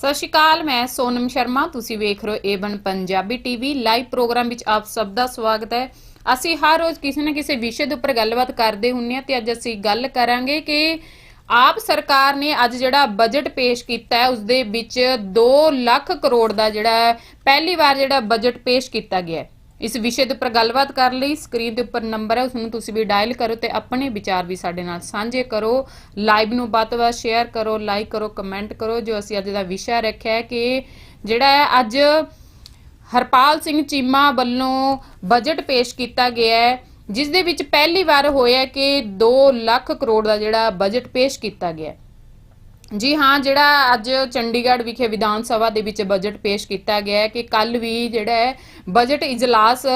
ਸਤਿ ਸ਼੍ਰੀ ਅਕਾਲ, ਮੈਂ ਸੋਨਮ ਸ਼ਰਮਾ। ਤੁਸੀਂ ਵੇਖ ਰਹੇ ਹੋ ਏਬਨ ਪੰਜਾਬੀ ਟੀਵੀ। ਲਾਈਵ ਪ੍ਰੋਗਰਾਮ ਵਿੱਚ ਆਪ ਸਭ ਦਾ ਸਵਾਗਤ ਹੈ। ਅਸੀਂ ਹਰ ਰੋਜ਼ ਕਿਸੇ ਨਾ ਕਿਸੇ ਵਿਸ਼ੇ ਦੇ ਉੱਪਰ ਗੱਲਬਾਤ ਕਰਦੇ ਹੁੰਨੇ ਆ ਤੇ ਅੱਜ ਅਸੀਂ ਗੱਲ ਕਰਾਂਗੇ ਕਿ ਆਪ ਸਰਕਾਰ ਨੇ ਅੱਜ ਜਿਹੜਾ ਬਜਟ ਪੇਸ਼ ਕੀਤਾ ਹੈ ਉਸ ਦੇ ਵਿੱਚ 2 ਲੱਖ ਕਰੋੜ ਦਾ ਜਿਹੜਾ ਪਹਿਲੀ ਵਾਰ ਜਿਹੜਾ ਬਜਟ ਪੇਸ਼ ਕੀਤਾ ਗਿਆ ਹੈ। ਇਸ ਵਿਸ਼ੇ ਦੇ ਉੱਪਰ ਗੱਲਬਾਤ ਕਰਨ ਲਈ। ਸਕਰੀਨ ਦੇ ਉੱਪਰ ਨੰਬਰ ਹੈ, ਉਸ ਨੂੰ ਤੁਸੀਂ ਵੀ ਡਾਇਲ ਕਰੋ ਤੇ ਆਪਣੇ ਵਿਚਾਰ ਵੀ ਸਾਡੇ ਨਾਲ ਸਾਂਝੇ ਕਰੋ। ਲਾਈਵ ਨੂੰ ਵੱਧ ਤੋਂ ਵੱਧ ਸ਼ੇਅਰ ਕਰੋ ਲਾਈਕ ਕਰੋ ਕਮੈਂਟ ਕਰੋ, ਜੋ ਅਸੀਂ ਅੱਜ ਦਾ ਵਿਸ਼ਾ ਰੱਖਿਆ ਹੈ ਕਿ ਜਿਹੜਾ ਹੈ ਅੱਜ ਹਰਪਾਲ ਸਿੰਘ ਚੀਮਾ ਵੱਲੋਂ ਬਜਟ ਪੇਸ਼ ਕੀਤਾ ਗਿਆ ਹੈ, ਜਿਸ ਦੇ ਵਿੱਚ ਪਹਿਲੀ ਵਾਰ ਹੋਇਆ ਕਿ 2 ਲੱਖ ਕਰੋੜ ਦਾ ਜਿਹੜਾ ਬਜਟ ਪੇਸ਼ ਕੀਤਾ ਗਿਆ ਹੈ। ਜੀ ਹਾਂ, ਜਿਹੜਾ ਅੱਜ ਚੰਡੀਗੜ੍ਹ ਵਿਖੇ ਵਿਧਾਨ ਸਭਾ ਦੇ ਵਿੱਚ ਬਜਟ ਪੇਸ਼ ਕੀਤਾ ਗਿਆ ਹੈ ਕਿ ਕੱਲ ਵੀ ਜਿਹੜਾ ਹੈ ਬਜਟ ਇਜਲਾਸ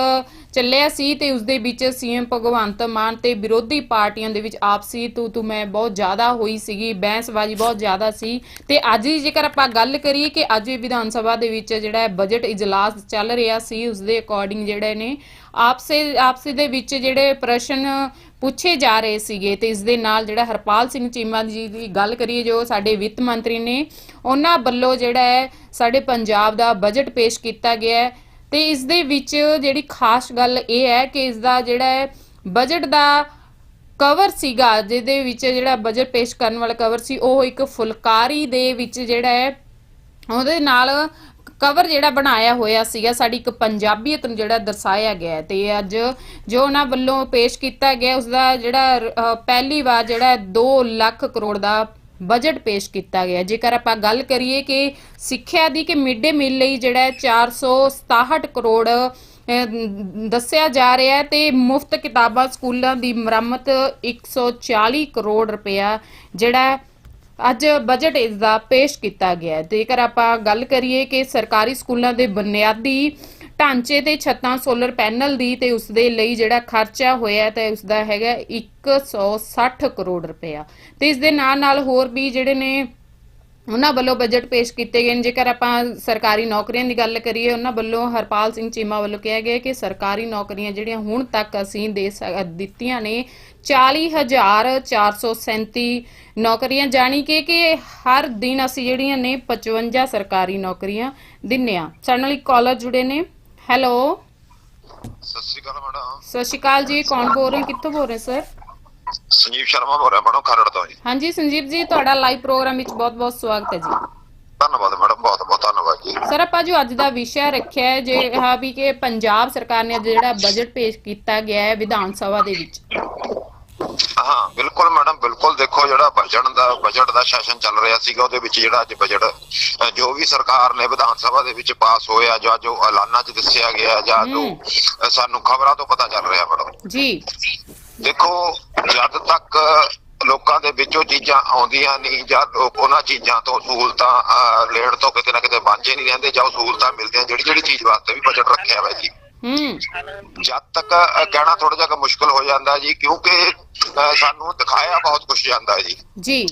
ਚੱਲਿਆ ਸੀ ਤੇ ਉਸ ਦੇ ਵਿੱਚ ਸੀਐਮ ਭਗਵੰਤ ਮਾਨ ਤੇ ਵਿਰੋਧੀ ਪਾਰਟੀਆਂ ਦੇ ਵਿੱਚ ਆਪਸੀ ਤੂੰ ਤੂੰ ਮੈਂ ਬਹੁਤ ਜ਼ਿਆਦਾ ਹੋਈ ਸੀਗੀ, ਬਹਿਸਬਾਜ਼ੀ ਬਹੁਤ ਜ਼ਿਆਦਾ ਸੀ। ਤੇ ਅੱਜ ਦੀ ਜੇਕਰ ਆਪਾਂ ਗੱਲ ਕਰੀਏ ਕਿ ਅੱਜ ਵੀ ਵਿਧਾਨ ਸਭਾ ਦੇ ਵਿੱਚ ਜਿਹੜਾ ਬਜਟ ਇਜਲਾਸ ਚੱਲ ਰਿਹਾ ਸੀ ਉਸ ਦੇ ਅਕੋਰਡਿੰਗ ਜਿਹੜੇ ਨੇ, ਆਪਸੇ ਆਪਸੇ ਦੇ ਵਿੱਚ ਜਿਹੜੇ ਪ੍ਰਸ਼ਨ ਪੁੱਛੇ ਜਾ ਰਹੇ ਸੀਗੇ ਤੇ ਇਸ ਦੇ ਨਾਲ ਜਿਹੜਾ ਹਰਪਾਲ ਸਿੰਘ ਚੀਮਾ ਜੀ ਦੀ ਗੱਲ ਕਰੀਏ, ਜੋ ਸਾਡੇ ਵਿੱਤ ਮੰਤਰੀ ਨੇ, ਉਹਨਾਂ ਵੱਲੋਂ ਜਿਹੜਾ ਹੈ, ਸਾਡੇ ਪੰਜਾਬ ਦਾ ਬਜਟ ਪੇਸ਼ ਕੀਤਾ ਗਿਆ ਹੈ। ਤੇ ਇਸ ਦੇ ਵਿੱਚ ਜਿਹੜੀ ਖਾਸ ਗੱਲ ਇਹ ਹੈ ਕਿ ਇਸ ਦਾ ਜਿਹੜਾ ਬਜਟ ਦਾ ਕਵਰ ਸੀਗਾ, ਜਿਹਦੇ ਵਿੱਚ ਜਿਹੜਾ ਬਜਟ ਪੇਸ਼ ਕਰਨ ਵਾਲਾ ਕਵਰ ਸੀ, ਉਹ ਇੱਕ ਫੁਲਕਾਰੀ ਦੇ ਵਿੱਚ ਜਿਹੜਾ ਹੈ, ਉਹਦੇ ਨਾਲ ਕਵਰ ਜਿਹੜਾ ਬਣਾਇਆ ਹੋਇਆ ਸੀਗਾ, ਸਾਡੀ ਇੱਕ ਪੰਜਾਬੀਅਤ ਨੂੰ ਜਿਹੜਾ ਦਰਸਾਇਆ ਗਿਆ ਹੈ। ਤੇ ਅੱਜ ਜੋ ਉਹਨਾਂ ਵੱਲੋਂ ਪੇਸ਼ ਕੀਤਾ ਗਿਆ ਉਸ ਦਾ ਜਿਹੜਾ ਪਹਿਲੀ ਵਾਰ ਜਿਹੜਾ 2 ਲੱਖ ਕਰੋੜ ਦਾ ਬਜਟ ਪੇਸ਼ ਕੀਤਾ ਗਿਆ। ਜੇਕਰ ਆਪਾਂ ਗੱਲ ਕਰੀਏ ਕਿ ਸਿੱਖਿਆ ਦੀ ਕਿ ਮਿਡ ਡੇ ਮੀਲ ਲਈ ਜਿਹੜਾ ਹੈ 467 ਕਰੋੜ ਦੱਸਿਆ ਜਾ ਰਿਹਾ ਹੈ ਤੇ ਮੁਫਤ ਕਿਤਾਬਾਂ ਸਕੂਲਾਂ ਦੀ ਮੁਰੰਮਤ 140 ਕਰੋੜ ਰੁਪਇਆ ਜਿਹੜਾ ਅੱਜ ਬਜਟ ਇਸ ਦਾ ਪੇਸ਼ ਕੀਤਾ ਗਿਆ ਹੈ। ਜੇਕਰ ਆਪਾਂ ਗੱਲ ਕਰੀਏ ਕਿ ਸਰਕਾਰੀ ਸਕੂਲਾਂ ਦੇ ਬੁਨਿਆਦੀ ਢਾਂਚੇ ਤੇ ਛੱਤਾਂ ਸੋਲਰ ਪੈਨਲ ਦੀ ਤੇ ਉਸ ਦੇ ਲਈ ਜਿਹੜਾ ਖਰਚਾ ਹੋਇਆ ਤੇ ਉਸ ਦਾ ਹੈਗਾ 160 ਕਰੋੜ ਰੁਪਇਆ। ਤੇ ਇਸ ਦੇ ਨਾਲ ਨਾਲ ਹੋਰ ਵੀ ਜਿਹੜੇ ਨੇ ਉਹਨਾਂ ਵੱਲੋਂ ਬਜਟ ਪੇਸ਼ ਕੀਤੇ ਗਏ ਨੇ। ਜੇਕਰ ਆਪਾਂ ਸਰਕਾਰੀ ਨੌਕਰੀਆਂ ਦੀ ਗੱਲ ਕਰੀਏ, ਉਹਨਾਂ ਵੱਲੋਂ ਹਰਪਾਲ ਸਿੰਘ ਚੀਮਾ ਵੱਲੋਂ ਕਿਹਾ ਗਿਆ ਕਿ ਸਰਕਾਰੀ ਨੌਕਰੀਆਂ ਜਿਹੜੀਆਂ ਹੁਣ ਤੱਕ ਅਸੀਂ ਦੇ ਸਕ- ਦਿੱਤੀਆਂ ਨੇ 40437 ਨੌਕਰੀਆਂ, ਜਾਣੀ ਕਿ ਕਿ ਹਰ ਦਿਨ ਅਸੀਂ ਜਿਹੜੀਆਂ ਨੇ 55 ਸਰਕਾਰੀ ਨੌਕਰੀਆਂ ਦਿੰਨੇ ਆ। ਸਾਡੇ ਨਾਲ ਇੱਕ ਕਾਲਰ ਜੁੜੇ ਨੇ। ਹੈਲੋ। ਸਤਿ ਸ਼੍ਰੀ ਅਕਾਲ ਮੈਡਮ। ਸਤਿ ਸ਼੍ਰੀ ਅਕਾਲ ਜੀ ਕੌਣ ਬੋਲ ਰਹੇ ਕਿੱਥੋਂ ਬੋਲ ਰਹੇ ਸਰ? ਸੰਜੀਵ ਸ਼ਰਮਾ ਬੋਲ ਰਿਹਾ ਮੈਡਮ ਖਰੜ ਤੋਂ ਜੀ। ਹਾਂਜੀ ਸੰਜੀਵ ਜੀ ਤੁਹਾਡਾ ਲਾਈਵ ਪ੍ਰੋਗਰਾਮ ਵਿੱਚ ਬਹੁਤ-ਬਹੁਤ ਸਵਾਗਤ ਹੈ ਜੀ। ਧੰਨਵਾਦ ਮੈਡਮ ਬਹੁਤ ਬਹੁਤ ਧੰਨਵਾਦ ਜੀ। ਸਰ ਆਪਾਂ ਜੋ ਅੱਜ ਦਾ ਵਿਸ਼ਾ ਰੱਖਿਆ ਹੈ ਜੇ ਹਾਂ ਵੀ ਕਿ ਪੰਜਾਬ ਸਰਕਾਰ ਨੇ ਜਿਹੜਾ ਬਜਟ ਪੇਸ਼ ਕੀਤਾ ਗਿਆ ਹੈ ਵਿਧਾਨ ਸਭਾ ਦੇ ਵਿੱਚ। ਹਾਂ ਬਿਲਕੁਲ ਮੈਡਮ ਬਿਲਕੁਲ ਦੇਖੋ ਜਿਹੜਾ ਬਜਟ ਦਾ ਬਜਟ ਦਾ ਸੈਸ਼ਨ ਚੱਲ ਰਿਹਾ ਸੀਗਾ ਉਹਦੇ ਵਿੱਚ ਜਿਹੜਾ ਅੱਜ ਬਜਟ ਜੋ ਵੀ ਸਰਕਾਰ ਨੇ ਵਿਧਾਨ ਸਭਾ ਦੇ ਵਿੱਚ ਪਾਸ ਹੋਇਆ ਜਾਂ ਜੋ ਐਲਾਨਾਂ 'ਚ ਦੱਸਿਆ ਗਿਆ ਜਾਂ ਜੋ ਸਾਨੂੰ ਖਬਰਾਂ ਤੋਂ ਪਤਾ ਚੱਲ ਰਿਹਾ ਮੈਡਮ। ਜੀ। ਦੇਖੋ ਜਦ ਤੱਕ ਲੋਕਾਂ ਦੇ ਵਿੱਚੋਂ ਚੀਜ਼ਾਂ ਆਉਂਦੀਆਂ ਨਹੀਂ ਜਾਂ ਲੋਕ ਉਹਨਾਂ ਚੀਜ਼ਾਂ ਤੋਂ ਸਹੂਲਤਾਂ ਲੈਣ ਤੋਂ ਕਿਤੇ ਨਾ ਕਿਤੇ ਵਾਂਝੇ ਨਹੀਂ ਰਹਿੰਦੇ ਜਾਂ ਉਹ ਸਹੂਲਤਾਂ ਮਿਲਦੀਆਂ ਜਿਹੜੀ ਜਿਹੜੀ ਚੀਜ਼ ਵਾਸਤੇ ਵੀ ਬਜਟ ਰੱਖਿਆ ਹੋਇਆ ਜੀ। ਜਦ ਤੱਕ ਕਹਿਣਾ ਥੋੜਾ ਜਿਹਾ ਮੁਸ਼ਕਲ ਹੋ ਜਾਂਦਾ ਜੀ ਕਿਉਂਕਿ ਸਾਨੂੰ ਦਿਖਾਇਆ ਬਹੁਤ ਕੁਝ ਜਾਂਦਾ ਜੀ। ਜੀ।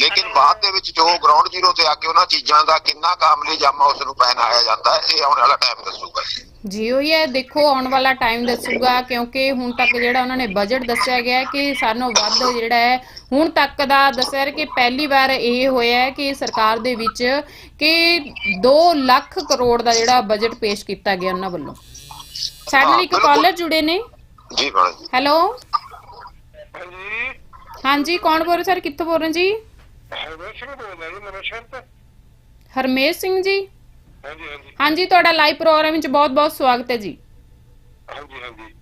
ਲੇਕਿਨ ਬਾਅਦ ਦੇ ਵਿੱਚ ਜੋ ਗਰਾਊਂਡ ਜ਼ੀਰੋ ਤੇ ਆ ਕੇ ਉਹਨਾਂ ਚੀਜ਼ਾਂ ਦਾ ਕਿੰਨਾ ਕਾਮਲੀ ਜਾਮਾ ਉਸ ਨੂੰ ਪਹਿਨਾਇਆ ਜਾਂਦਾ ਇਹ ਆਉਣ ਵਾਲਾ ਟਾਈਮ ਦੱਸੂਗਾ ਜੀ। ਉਹ ਹੈ ਦੇਖੋ ਆਉਣ ਵਾਲਾ ਟਾਈਮ ਦੱਸੂਗਾ ਕਿਉਂਕਿ ਹੁਣ ਤੱਕ ਜਿਹੜਾ ਉਹਨਾਂ ਨੇ ਬਜਟ ਦੱਸਿਆ ਗਿਆ ਕਿ ਸਾਨੂੰ ਵੱਧ ਜਿਹੜਾ ਹੈ ਹੁਣ ਤੱਕ ਦਾ ਦੱਸਿਆ ਕਿ ਪਹਿਲੀ ਵਾਰ ਇਹ ਹੋਇਆ ਹੈ ਕਿ ਸਰਕਾਰ ਦੇ ਵਿੱਚ ਕਿ 2 ਲੱਖ ਕਰੋੜ ਦਾ ਜਿਹੜਾ ਬਜਟ ਪੇਸ਼ ਕੀਤਾ ਗਿਆ ਉਹਨਾਂ ਵੱਲੋਂ। ਸਾਡੇ ਨਾਲ ਇੱਕ ਹਾਂ, ਬਿਲਕੁਲ। ਕਾਲਰ ਜੁੜੇ ਨੇ। ਜੀ ਮੈਡਮ ਜੀ। ਹੈਲੋ ਹਾਂਜੀ। ਹਾਂਜੀ ਕੌਣ ਬੋਲ ਰਹੇ ਸਰ? ਕਿੱਥੋਂ ਬੋਲ ਰਹੇ ਜੀ? ਹਰਵਿੰਦਰ ਸਿੰਘ ਬੋਲਦਾ ਜੀ ਨਵਾਂ ਸ਼ਹਿਰ ਤੋਂ। ਹਰਮੇਸ਼ ਸਿੰਘ ਜੀ? ਹਾਂਜੀ ਹਾਂਜੀ। ਹਾਂਜੀ ਤੁਹਾਡਾ ਲਾਈਵ ਪ੍ਰੋਗਰਾਮ ਵਿੱਚ ਬਹੁਤ-ਬਹੁਤ ਸਵਾਗਤ ਹੈ ਜੀ। ਹਾਂਜੀ ਹਾਂਜੀ।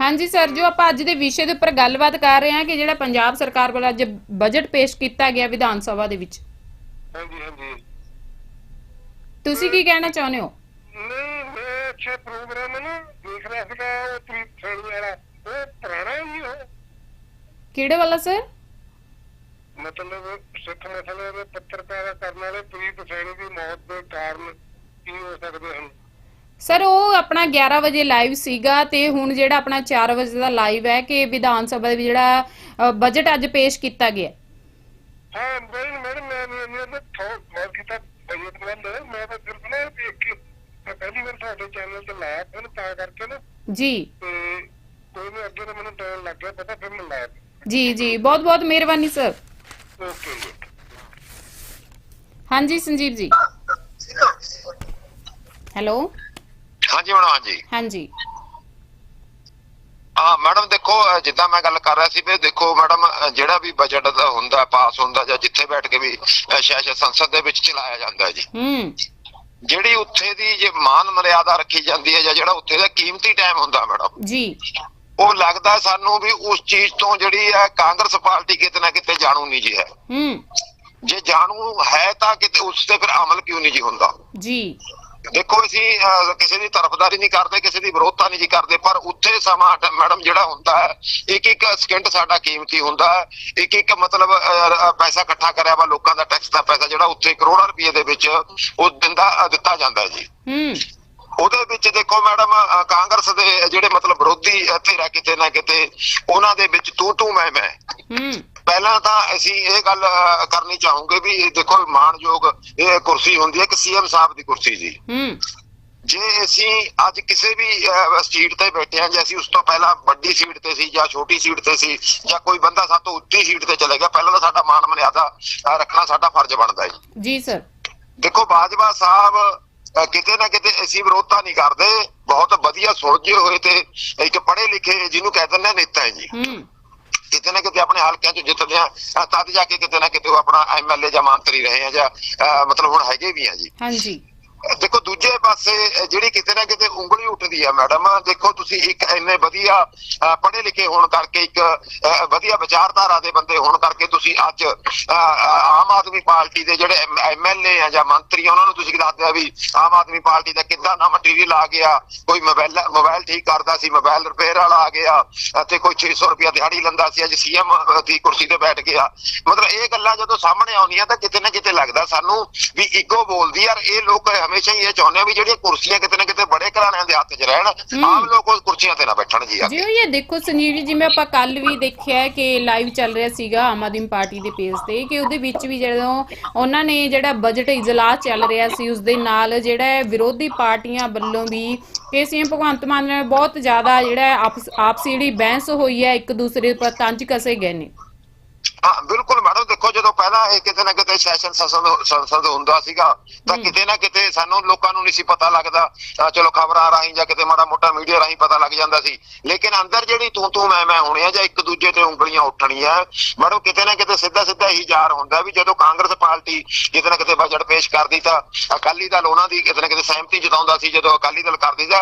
ਹਾਂਜੀ ਸਰ ਜੋ ਆਪਾਂ ਅੱਜ ਦੇ ਵਿਸ਼ੇ ਦੇ ਉੱਪਰ ਗੱਲਬਾਤ ਕਰ ਰਹੇ ਹਾਂ ਕਿ ਜਿਹੜਾ ਪੰਜਾਬ ਸਰਕਾਰ ਵੱਲੋਂ ਅੱਜ ਬਜਟ ਪੇਸ਼ ਕੀਤਾ ਗਿਆ ਵਿਧਾਨ ਸਭਾ ਦੇ ਵਿੱਚ। ਹਾਂਜੀ ਹਾਂਜੀ। ਤੁਸੀਂ ਕੀ ਕਹਿਣਾ ਚਾਹੁੰਦੇ ਹੋ? ਨਹੀਂ ਅੱਛਾ ਪ੍ਰੋਗਰਾਮ ਨਾ ਦੇਖ ਰਿਹਾ ਸੀਗਾ ਸੈਣੀ ਵਾਲਾ ਉਹ ਪੁਰਾਣਾ ਹੀ ਉਹ। ਕਿਹੜੇ ਵਾਲਾ ਸਰ ਮਤਲਬ ਸਿੱਖ ਮਸਲੇ ਦੇ ਪੱਤਰ ਪੈਦਾ ਕਰਨ ਵਾਲੇ ਪ੍ਰੀਤ ਸੈਣੀ ਦੀ ਮੌਤ ਦੇ ਕਾਰਨ ਕੀ ਹੋ ਸਕਦੇ ਹਨ? ਸਰ ਉਹ ਆਪਣਾ 11 ਵਜੇ ਲਾਈਵ ਸੀਗਾ ਤੇ ਹੁਣ ਜਿਹੜਾ ਆਪਣਾ 4 ਵਜੇ ਦਾ ਲਾਈਵ ਹੈ ਕਿ ਵਿਧਾਨ ਸਭਾ ਦੇ ਜਿਹੜਾ ਬਜਟ ਅੱਜ ਪੇਸ਼ ਕੀਤਾ ਗਿਆ। ਹਾਂ ਮੈਂ ਮੈਡਮ ਮੈਂ ਮੈਂ ਮੈਂ ਤਾਂ ਥੋੜਾ ਗੌਰ ਕੀਤਾ ਬਜਟ ਵੱਲ। ਮੈਂ ਤਾਂ ਸਿਰਫ ਨਾ ਦੇਖ ਕੇ ਮੈਂ ਪਹਿਲੀ ਵਾਰ ਤੁਹਾਡੇ ਚੈਨਲ ਤੇ ਲਾਇਆ ਫਿਰ ਤਾਂ ਕਰਕੇ ਨਾ। ਜੀ। ਤੇ ਕੋਈ ਨਹੀਂ ਅੱਗੇ ਤਾਂ ਮੈਨੂੰ ਟਾਈਮ ਲੱਗ ਗਿਆ ਪਤਾ ਫਿਰ ਮੈਂ ਲਾਇਆ ਜੀ ਜੀ। ਬਹੁਤ ਬਹੁਤ ਮਿਹਰਬਾਨੀ ਸਰ ਓਕੇ ਜੀ ਹਾਂਜੀ ਸੰਜੀਵ ਜੀ। ਹੈਲੋ। ਹਾਂਜੀ ਮੈਡਮ ਹਾਂਜੀ। ਹਾਂਜੀ। ਹਾਂ ਮੈਡਮ ਦੇਖੋ ਜਿੱਦਾਂ ਮੈਂ ਗੱਲ ਕਰ ਰਿਹਾ ਸੀ ਵੀ ਦੇਖੋ ਮੈਡਮ ਜਿਹੜਾ ਵੀ ਬਜਟ ਦਾ ਹੁੰਦਾ ਪਾਸ ਹੁੰਦਾ ਜਾਂ ਜਿੱਥੇ ਬੈਠ ਕੇ ਵੀ ਸ਼ਾਇਦ ਸੰਸਦ ਦੇ ਵਿੱਚ ਚਲਾਇਆ ਜਾਂਦਾ ਜੀ। ਹੂੰ। ਜਿਹੜੀ ਉੱਥੇ ਦੀ ਜੇ ਮਾਨ ਮਰਿਆਦਾ ਰੱਖੀ ਜਾਂਦੀ ਹੈ ਜਾਂ ਜਿਹੜਾ ਉੱਥੇ ਦਾ ਕੀਮਤੀ ਟਾਈਮ ਹੁੰਦਾ ਮੈਡਮ ਜੀ। ਉਹ ਲੱਗਦਾ ਸਾਨੂੰ ਵੀ ਉਸ ਚੀਜ਼ ਤੋਂ ਜਿਹੜੀ ਹੈ ਕਾਂਗਰਸ ਪਾਰਟੀ ਕਿਤੇ ਨਾ ਕਿਤੇ ਜਾਣੂ ਨਹੀਂ ਜੀ ਹੈ। ਹੂੰ। ਜੇ ਜਾਣੂ ਹੈ ਤਾਂ ਕਿਤੇ ਉਸ ਤੇ ਫਿਰ ਅਮਲ ਕਿਉਂ ਨਹੀਂ ਜੀ ਹੁੰਦਾ? ਜੀ। ਦੇਖੋ ਅਸੀਂ ਕਿਸੇ ਦੀ ਤਰਫਦਾਰੀ ਨਹੀਂ ਕਰਦੇ ਕਿਸੇ ਦੀ ਵਿਰੋਧਤਾ ਨਹੀਂ ਜੀ ਕਰਦੇ ਪਰ ਉੱਥੇ ਸਮਾਂ ਮੈਡਮ ਜਿਹੜਾ ਹੁੰਦਾ ਹੈ ਇੱਕ ਇੱਕ ਸਕਿੰਟ ਸਾਡਾ ਕੀਮਤੀ ਹੁੰਦਾ ਹੈ ਇੱਕ ਇੱਕ ਮਤਲਬ ਪੈਸਾ ਇਕੱਠਾ ਕਰਿਆ ਵਾ ਲੋਕਾਂ ਦਾ ਟੈਕਸ ਦਾ ਪੈਸਾ ਜਿਹੜਾ ਉੱਥੇ ਕਰੋੜਾਂ ਰੁਪਏ ਦੇ ਵਿੱਚ ਉਹ ਦਿੰਦਾ ਦਿੱਤਾ ਜਾਂਦਾ ਜੀ। ਹੂੰ। ਉਹਦੇ ਵਿੱਚ ਦੇਖੋ ਮੈਡਮ ਕਾਂਗਰਸ ਦੇ ਜਿਹੜੇ ਮਤਲਬ ਵਿਰੋਧੀ ਇੱਥੇ ਰਹਿ ਕਿਤੇ ਨਾ ਕਿਤੇ ਉਹਨਾਂ ਦੇ ਵਿੱਚ ਤੂੰ ਤੂੰ ਮੈਂ ਮੈਂ ਹੂੰ। ਪਹਿਲਾਂ ਤਾਂ ਅਸੀਂ ਇਹ ਗੱਲ ਕਰਨੀ ਚਾਹੂਗੇ ਵੀ ਇਹ ਦੇਖੋ ਮਾਣਯੋਗ ਇਹ ਕੁਰਸੀ ਹੁੰਦੀ ਹੈ ਕਿ ਸੀਐਮ ਸਾਹਿਬ ਦੀ ਕੁਰਸੀ ਜੀ। ਹੂੰ। ਜੇ ਅਸੀਂ ਅੱਜ ਕਿਸੇ ਵੀ ਸੀਟ ਤੇ ਬੈਠੇ ਹਾਂ ਜੇ ਅਸੀਂ ਉਸ ਤੋਂ ਪਹਿਲਾਂ ਵੱਡੀ ਸੀਟ ਤੇ ਸੀ ਜਾਂ ਛੋਟੀ ਸੀਟ ਤੇ ਸੀ ਜਾਂ ਕੋਈ ਬੰਦਾ ਸਾਤੋਂ ਉੱਚੀ ਸੀਟ ਤੇ ਚਲੇ ਗਿਆ ਪਹਿਲਾਂ ਤਾਂ ਸਾਡਾ ਮਾਣ ਮਰਿਆਦਾ ਰੱਖਣਾ ਸਾਡਾ ਫਰਜ਼ ਬਣਦਾ ਹੈ ਜੀ ਸਰ। ਦੇਖੋ ਬਾਜਵਾ ਸਾਹਿਬ ਕਿਤੇ ਨਾ ਕਿਤੇ ਅਸੀਂ ਵਿਰੋਧਤਾ ਨਹੀਂ ਕਰਦੇ ਬਹੁਤ ਵਧੀਆ ਸੁਲਝੇ ਹੋਏ ਤੇ ਇੱਕ ਪੜ੍ਹੇ ਲਿਖੇ ਜਿਹਨੂੰ ਕਹਿ ਦਿੰਦੇ ਨੇਤਾ ਹੈ ਜੀ। ਹੂੰ। ਕਿਤੇ ਨਾ ਕਿਤੇ ਆਪਣੇ ਹਲਕਿਆਂ 'ਚ ਜਿੱਤਦੇ ਆ ਤਦ ਜਾ ਕੇ ਕਿਤੇ ਨਾ ਕਿਤੇ ਉਹ ਆਪਣਾ ਐਮਐਲਏ ਜਾਂ ਮੰਤਰੀ ਰਹੇ ਆ ਜਾਂ ਮਤਲਬ ਹੁਣ ਹੈਗੇ ਵੀ ਆ ਜੀ। ਹਾਂਜੀ। ਦੇਖੋ, ਦੂਜੇ ਪਾਸੇ ਜਿਹੜੀ ਕਿਤੇ ਨਾ ਕਿਤੇ ਉਂਗਲੀ ਉੱਠਦੀ ਆ ਮੈਡਮ, ਦੇਖੋ, ਤੁਸੀਂ ਇੱਕ ਇੰਨੇ ਵਧੀਆ, ਅਹ ਪੜ੍ਹੇ ਲਿਖੇ ਹੋਣ ਕਰਕੇ ਇੱਕ ਵਧੀਆ ਵਿਚਾਰਧਾਰਾ ਦੇ ਬੰਦੇ ਹੋਣ ਕਰਕੇ ਤੁਸੀਂ ਅੱਜ ਆਮ ਆਦਮੀ ਪਾਰਟੀ ਦੇ ਜਿਹੜੇ ਐਮਐਲਏ ਆ ਜਾਂ ਮੰਤਰੀ ਉਹਨਾਂ ਨੂੰ ਤੁਸੀਂ ਦੱਸਦੇ ਆ ਵੀ ਆਮ ਆਦਮੀ ਪਾਰਟੀ ਦਾ ਕਿੱਦਾਂ ਨਾ ਮਟੀਰੀਅਲ ਆ ਗਿਆ, ਕੋਈ ਮੋਬਾਈਲ ਮੋਬਾਈਲ ਠੀਕ ਕਰਦਾ ਸੀ ਮੋਬਾਈਲ ਰਿਪੇਅਰ ਵਾਲਾ ਆ ਗਿਆ, ਅਤੇ ਕੋਈ 600 ਰੁਪਇਆ ਦਿਹਾੜੀ ਲੈਂਦਾ ਸੀ, ਅੱਜ ਸੀਐਮ ਦੀ ਕੁਰਸੀ ਤੇ ਬੈਠ ਗਿਆ। ਮਤਲਬ ਇਹ ਗੱਲਾਂ ਜਦੋਂ ਸਾਹਮਣੇ ਆਉਂਦੀਆਂ ਤਾਂ ਕਿਤੇ ਨਾ ਕਿਤੇ ਲੱਗਦਾ ਸਾਨੂੰ ਵੀ ਈਗੋ ਬੋਲਦੀ ਯਾਰ ਇਹ ਲੋਕ ਹਮੇਸ਼ਾ ਹੀ ਇਹ ਚਾਹੁੰਦੇ ਆ ਵੀ ਜਿਹੜੀਆਂ ਕੁਰਸੀਆਂ ਕਿਤੇ ਨਾ ਕਿਤੇ ਬੜੇ ਘਰਾਣਿਆਂ ਦੇ ਹੱਥ 'ਚ ਰਹਿਣ ਆਮ ਲੋਕ ਉਸ ਕੁਰਸੀਆਂ ਤੇ ਨਾ ਬੈਠਣ ਜੀ ਆ ਜੀ ਇਹ ਦੇਖੋ ਸੰਜੀਵ ਜੀ ਜਿਵੇਂ ਆਪਾਂ ਕੱਲ ਵੀ ਦੇਖਿਆ ਕਿ ਲਾਈਵ ਚੱਲ ਰਿਹਾ ਸੀਗਾ ਆਮ ਆਦਮੀ ਪਾਰਟੀ ਦੇ ਪੇਜ ਤੇ ਕਿ ਉਹਦੇ ਵਿੱਚ ਵੀ ਜਦੋਂ ਉਹਨਾਂ ਨੇ ਜਿਹੜਾ ਬਜਟ ਇਜਲਾਸ ਚੱਲ ਰਿਹਾ ਸੀ ਉਸ ਦੇ ਨਾਲ ਜਿਹੜਾ ਵਿਰੋਧੀ ਪਾਰਟੀਆਂ ਵੱਲੋਂ ਵੀ ਕਿ ਸੀਐਮ ਭਗਵੰਤ ਮਾਨ ਨਾਲ ਬਹੁਤ ਜ਼ਿਆਦਾ ਜਿਹੜਾ ਆਪਸੀ ਜਿਹੜੀ ਬਹਿਸ ਹੋਈ ਹੈ ਇੱਕ ਦੂਸਰੇ ਉੱਪਰ ਤੰਜ ਕਸੇ ਗਏ ਨੇ। ਹਾਂ ਬਿਲਕੁਲ ਮੈਡਮ ਦੇਖੋ ਜਦੋਂ ਪਹਿਲਾਂ ਇਹ ਕਿਤੇ ਨਾ ਕਿਤੇ ਸੈਸ਼ਨ ਸੰਸਦ ਸੰਸਦ ਹੁੰਦਾ ਸੀਗਾ ਤਾਂ। ਕਿਤੇ ਨਾ ਕਿਤੇ ਸਾਨੂੰ ਲੋਕਾਂ ਨੂੰ ਨਹੀਂ ਸੀ ਪਤਾ ਲੱਗਦਾ ਤਾਂ ਚਲੋ ਖਬਰਾਂ ਰਾਹੀਂ ਜਾਂ ਕਿਤੇ ਮਾੜਾ ਮੋਟਾ ਮੀਡੀਆ ਰਾਹੀਂ ਪਤਾ ਲੱਗ ਜਾਂਦਾ ਸੀ ਲੇਕਿਨ ਅੰਦਰ ਜਿਹੜੀ ਤੂੰ ਤੂੰ ਮੈਂ ਮੈਂ ਹੋਣੀ ਆ ਜਾਂ ਇੱਕ ਦੂਜੇ ਤੇ ਉਂਗਲੀਆਂ ਉੱਠਣੀਆਂ ਮੈਡਮ ਕਿਤੇ ਨਾ ਕਿਤੇ ਸਿੱਧਾ ਸਿੱਧਾ ਇਹੀ ਜ਼ਾਰ ਹੁੰਦਾ ਵੀ ਜਦੋਂ ਕਾਂਗਰਸ ਪਾਰਟੀ ਕਿਤੇ ਨਾ ਕਿਤੇ ਬਜਟ ਪੇਸ਼ ਕਰਦੀ ਤਾਂ ਅਕਾਲੀ ਦਲ ਉਹਨਾਂ ਦੀ ਕਿਤੇ ਨਾ ਕਿਤੇ ਸਹਿਮਤੀ ਜਤਾਉਂਦਾ ਸੀ ਜਦੋਂ ਅਕਾਲੀ ਦਲ ਕਰਦੀ ਜਾਂ